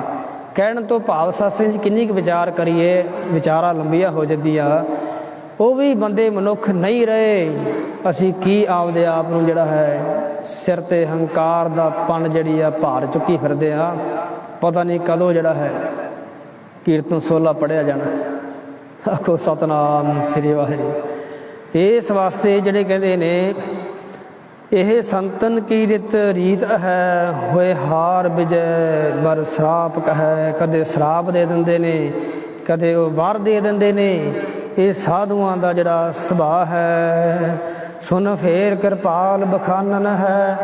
ਕਹਿਣ ਤੋਂ ਭਾਵ, ਸਾਸੇ ਜੀ ਕਿੰਨੀ ਕੁ ਵਿਚਾਰ ਕਰੀਏ? ਵਿਚਾਰਾ ਲੰਬੀਆਂ ਹੋ ਜਾਂਦੀ ਆ ਉਹ ਵੀ ਬੰਦੇ ਮਨੁੱਖ ਨਹੀਂ ਰਹੇ। ਅਸੀਂ ਕੀ ਆਪਦੇ ਆਪ ਨੂੰ ਜਿਹੜਾ ਹੈ, ਸਿਰ ਤੇ ਹੰਕਾਰ ਦਾ ਪਣ ਜਿਹੜੀ ਆ ਭਾਰ ਚੁੱਕੀ ਫਿਰਦੇ ਆ, ਪਤਾ ਨਹੀਂ ਕਦੋਂ ਜਿਹੜਾ ਹੈ ਕੀਰਤਨ ਸੋਲਾ ਪੜਿਆ ਜਾਣਾ। ਆਖੋ ਸਤਨਾਮ ਸ੍ਰੀ ਵਾਹਿਗੁਰੂ। ਇਸ ਵਾਸਤੇ ਜਿਹੜੇ ਕਹਿੰਦੇ ਨੇ, ਇਹ ਸੰਤਨ ਕੀ ਰਿਤ ਰੀਤ ਹੈ? ਹੋਏ ਹਾਰ ਵਿਜੈ ਬਰ ਸ਼ਰਾਪ ਕਹੈ। ਕਦੇ ਸ਼ਰਾਪ ਦੇ ਦਿੰਦੇ ਨੇ, ਕਦੇ ਉਹ ਵਾਰ ਦੇ ਦਿੰਦੇ ਨੇ। ਇਹ ਸਾਧੂਆਂ ਦਾ ਜਿਹੜਾ ਸੁਭਾਅ ਹੈ ਸੁਨ ਫੇਰ ਕਿਰਪਾਲ ਬਖਾਨਨ ਹੈ।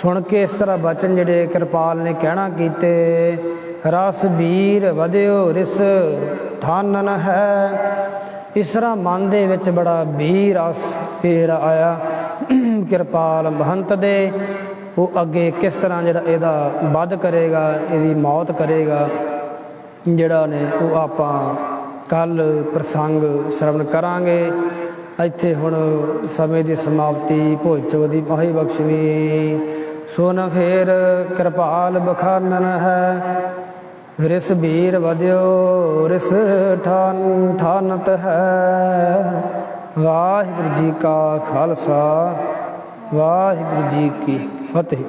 ਸੁਣ ਕੇ ਇਸ ਤਰ੍ਹਾਂ ਬਚਨ ਜਿਹੜੇ ਕਿਰਪਾਲ ਨੇ ਕਹਿਣਾ ਕੀਤੇ, ਰਸ ਵੀਰ ਵਧਿਓ ਰਿਸ ਠਾਨਨ ਹੈ। ਇਸ ਤਰ੍ਹਾਂ ਮਨ ਦੇ ਵਿੱਚ ਬੜਾ ਵੀਰ ਰਸ ਇਹ ਆਇਆ, ਕਿਰਪਾਲ ਮਹੰਤ ਦੇ। ਉਹ ਅੱਗੇ ਕਿਸ ਤਰ੍ਹਾਂ ਜਿਹੜਾ ਇਹਦਾ ਵੱਧ ਕਰੇਗਾ, ਇਹਦੀ ਮੌਤ ਕਰੇਗਾ, ਜਿਹੜਾ ਨੇ ਉਹ ਆਪਾਂ ਕੱਲ ਪ੍ਰਸੰਗ ਸ਼ਰਵਣ ਕਰਾਂਗੇ। ਇੱਥੇ ਹੁਣ ਸਮੇਂ ਦੀ ਸਮਾਪਤੀ, ਭੋਜੋ ਦੀ ਮਹਾਈ ਬਖਸ਼ਵੀ ਸੋਨ ਫੇਰ ਕਿਰਪਾਲ ਬਖਾਨਨ ਹੈ। ਰਿਸ ਵੀਰ ਵਧਿਓ, ਰਿਸ ਠਾਨ ਠਾਨਤ ਹੈ। ਵਾਹਿਗੁਰੂ ਜੀ ਕਾ ਖਾਲਸਾ, ਵਾਹਿਗੁਰੂ ਜੀ ਕੀ ਫਤਿਹ।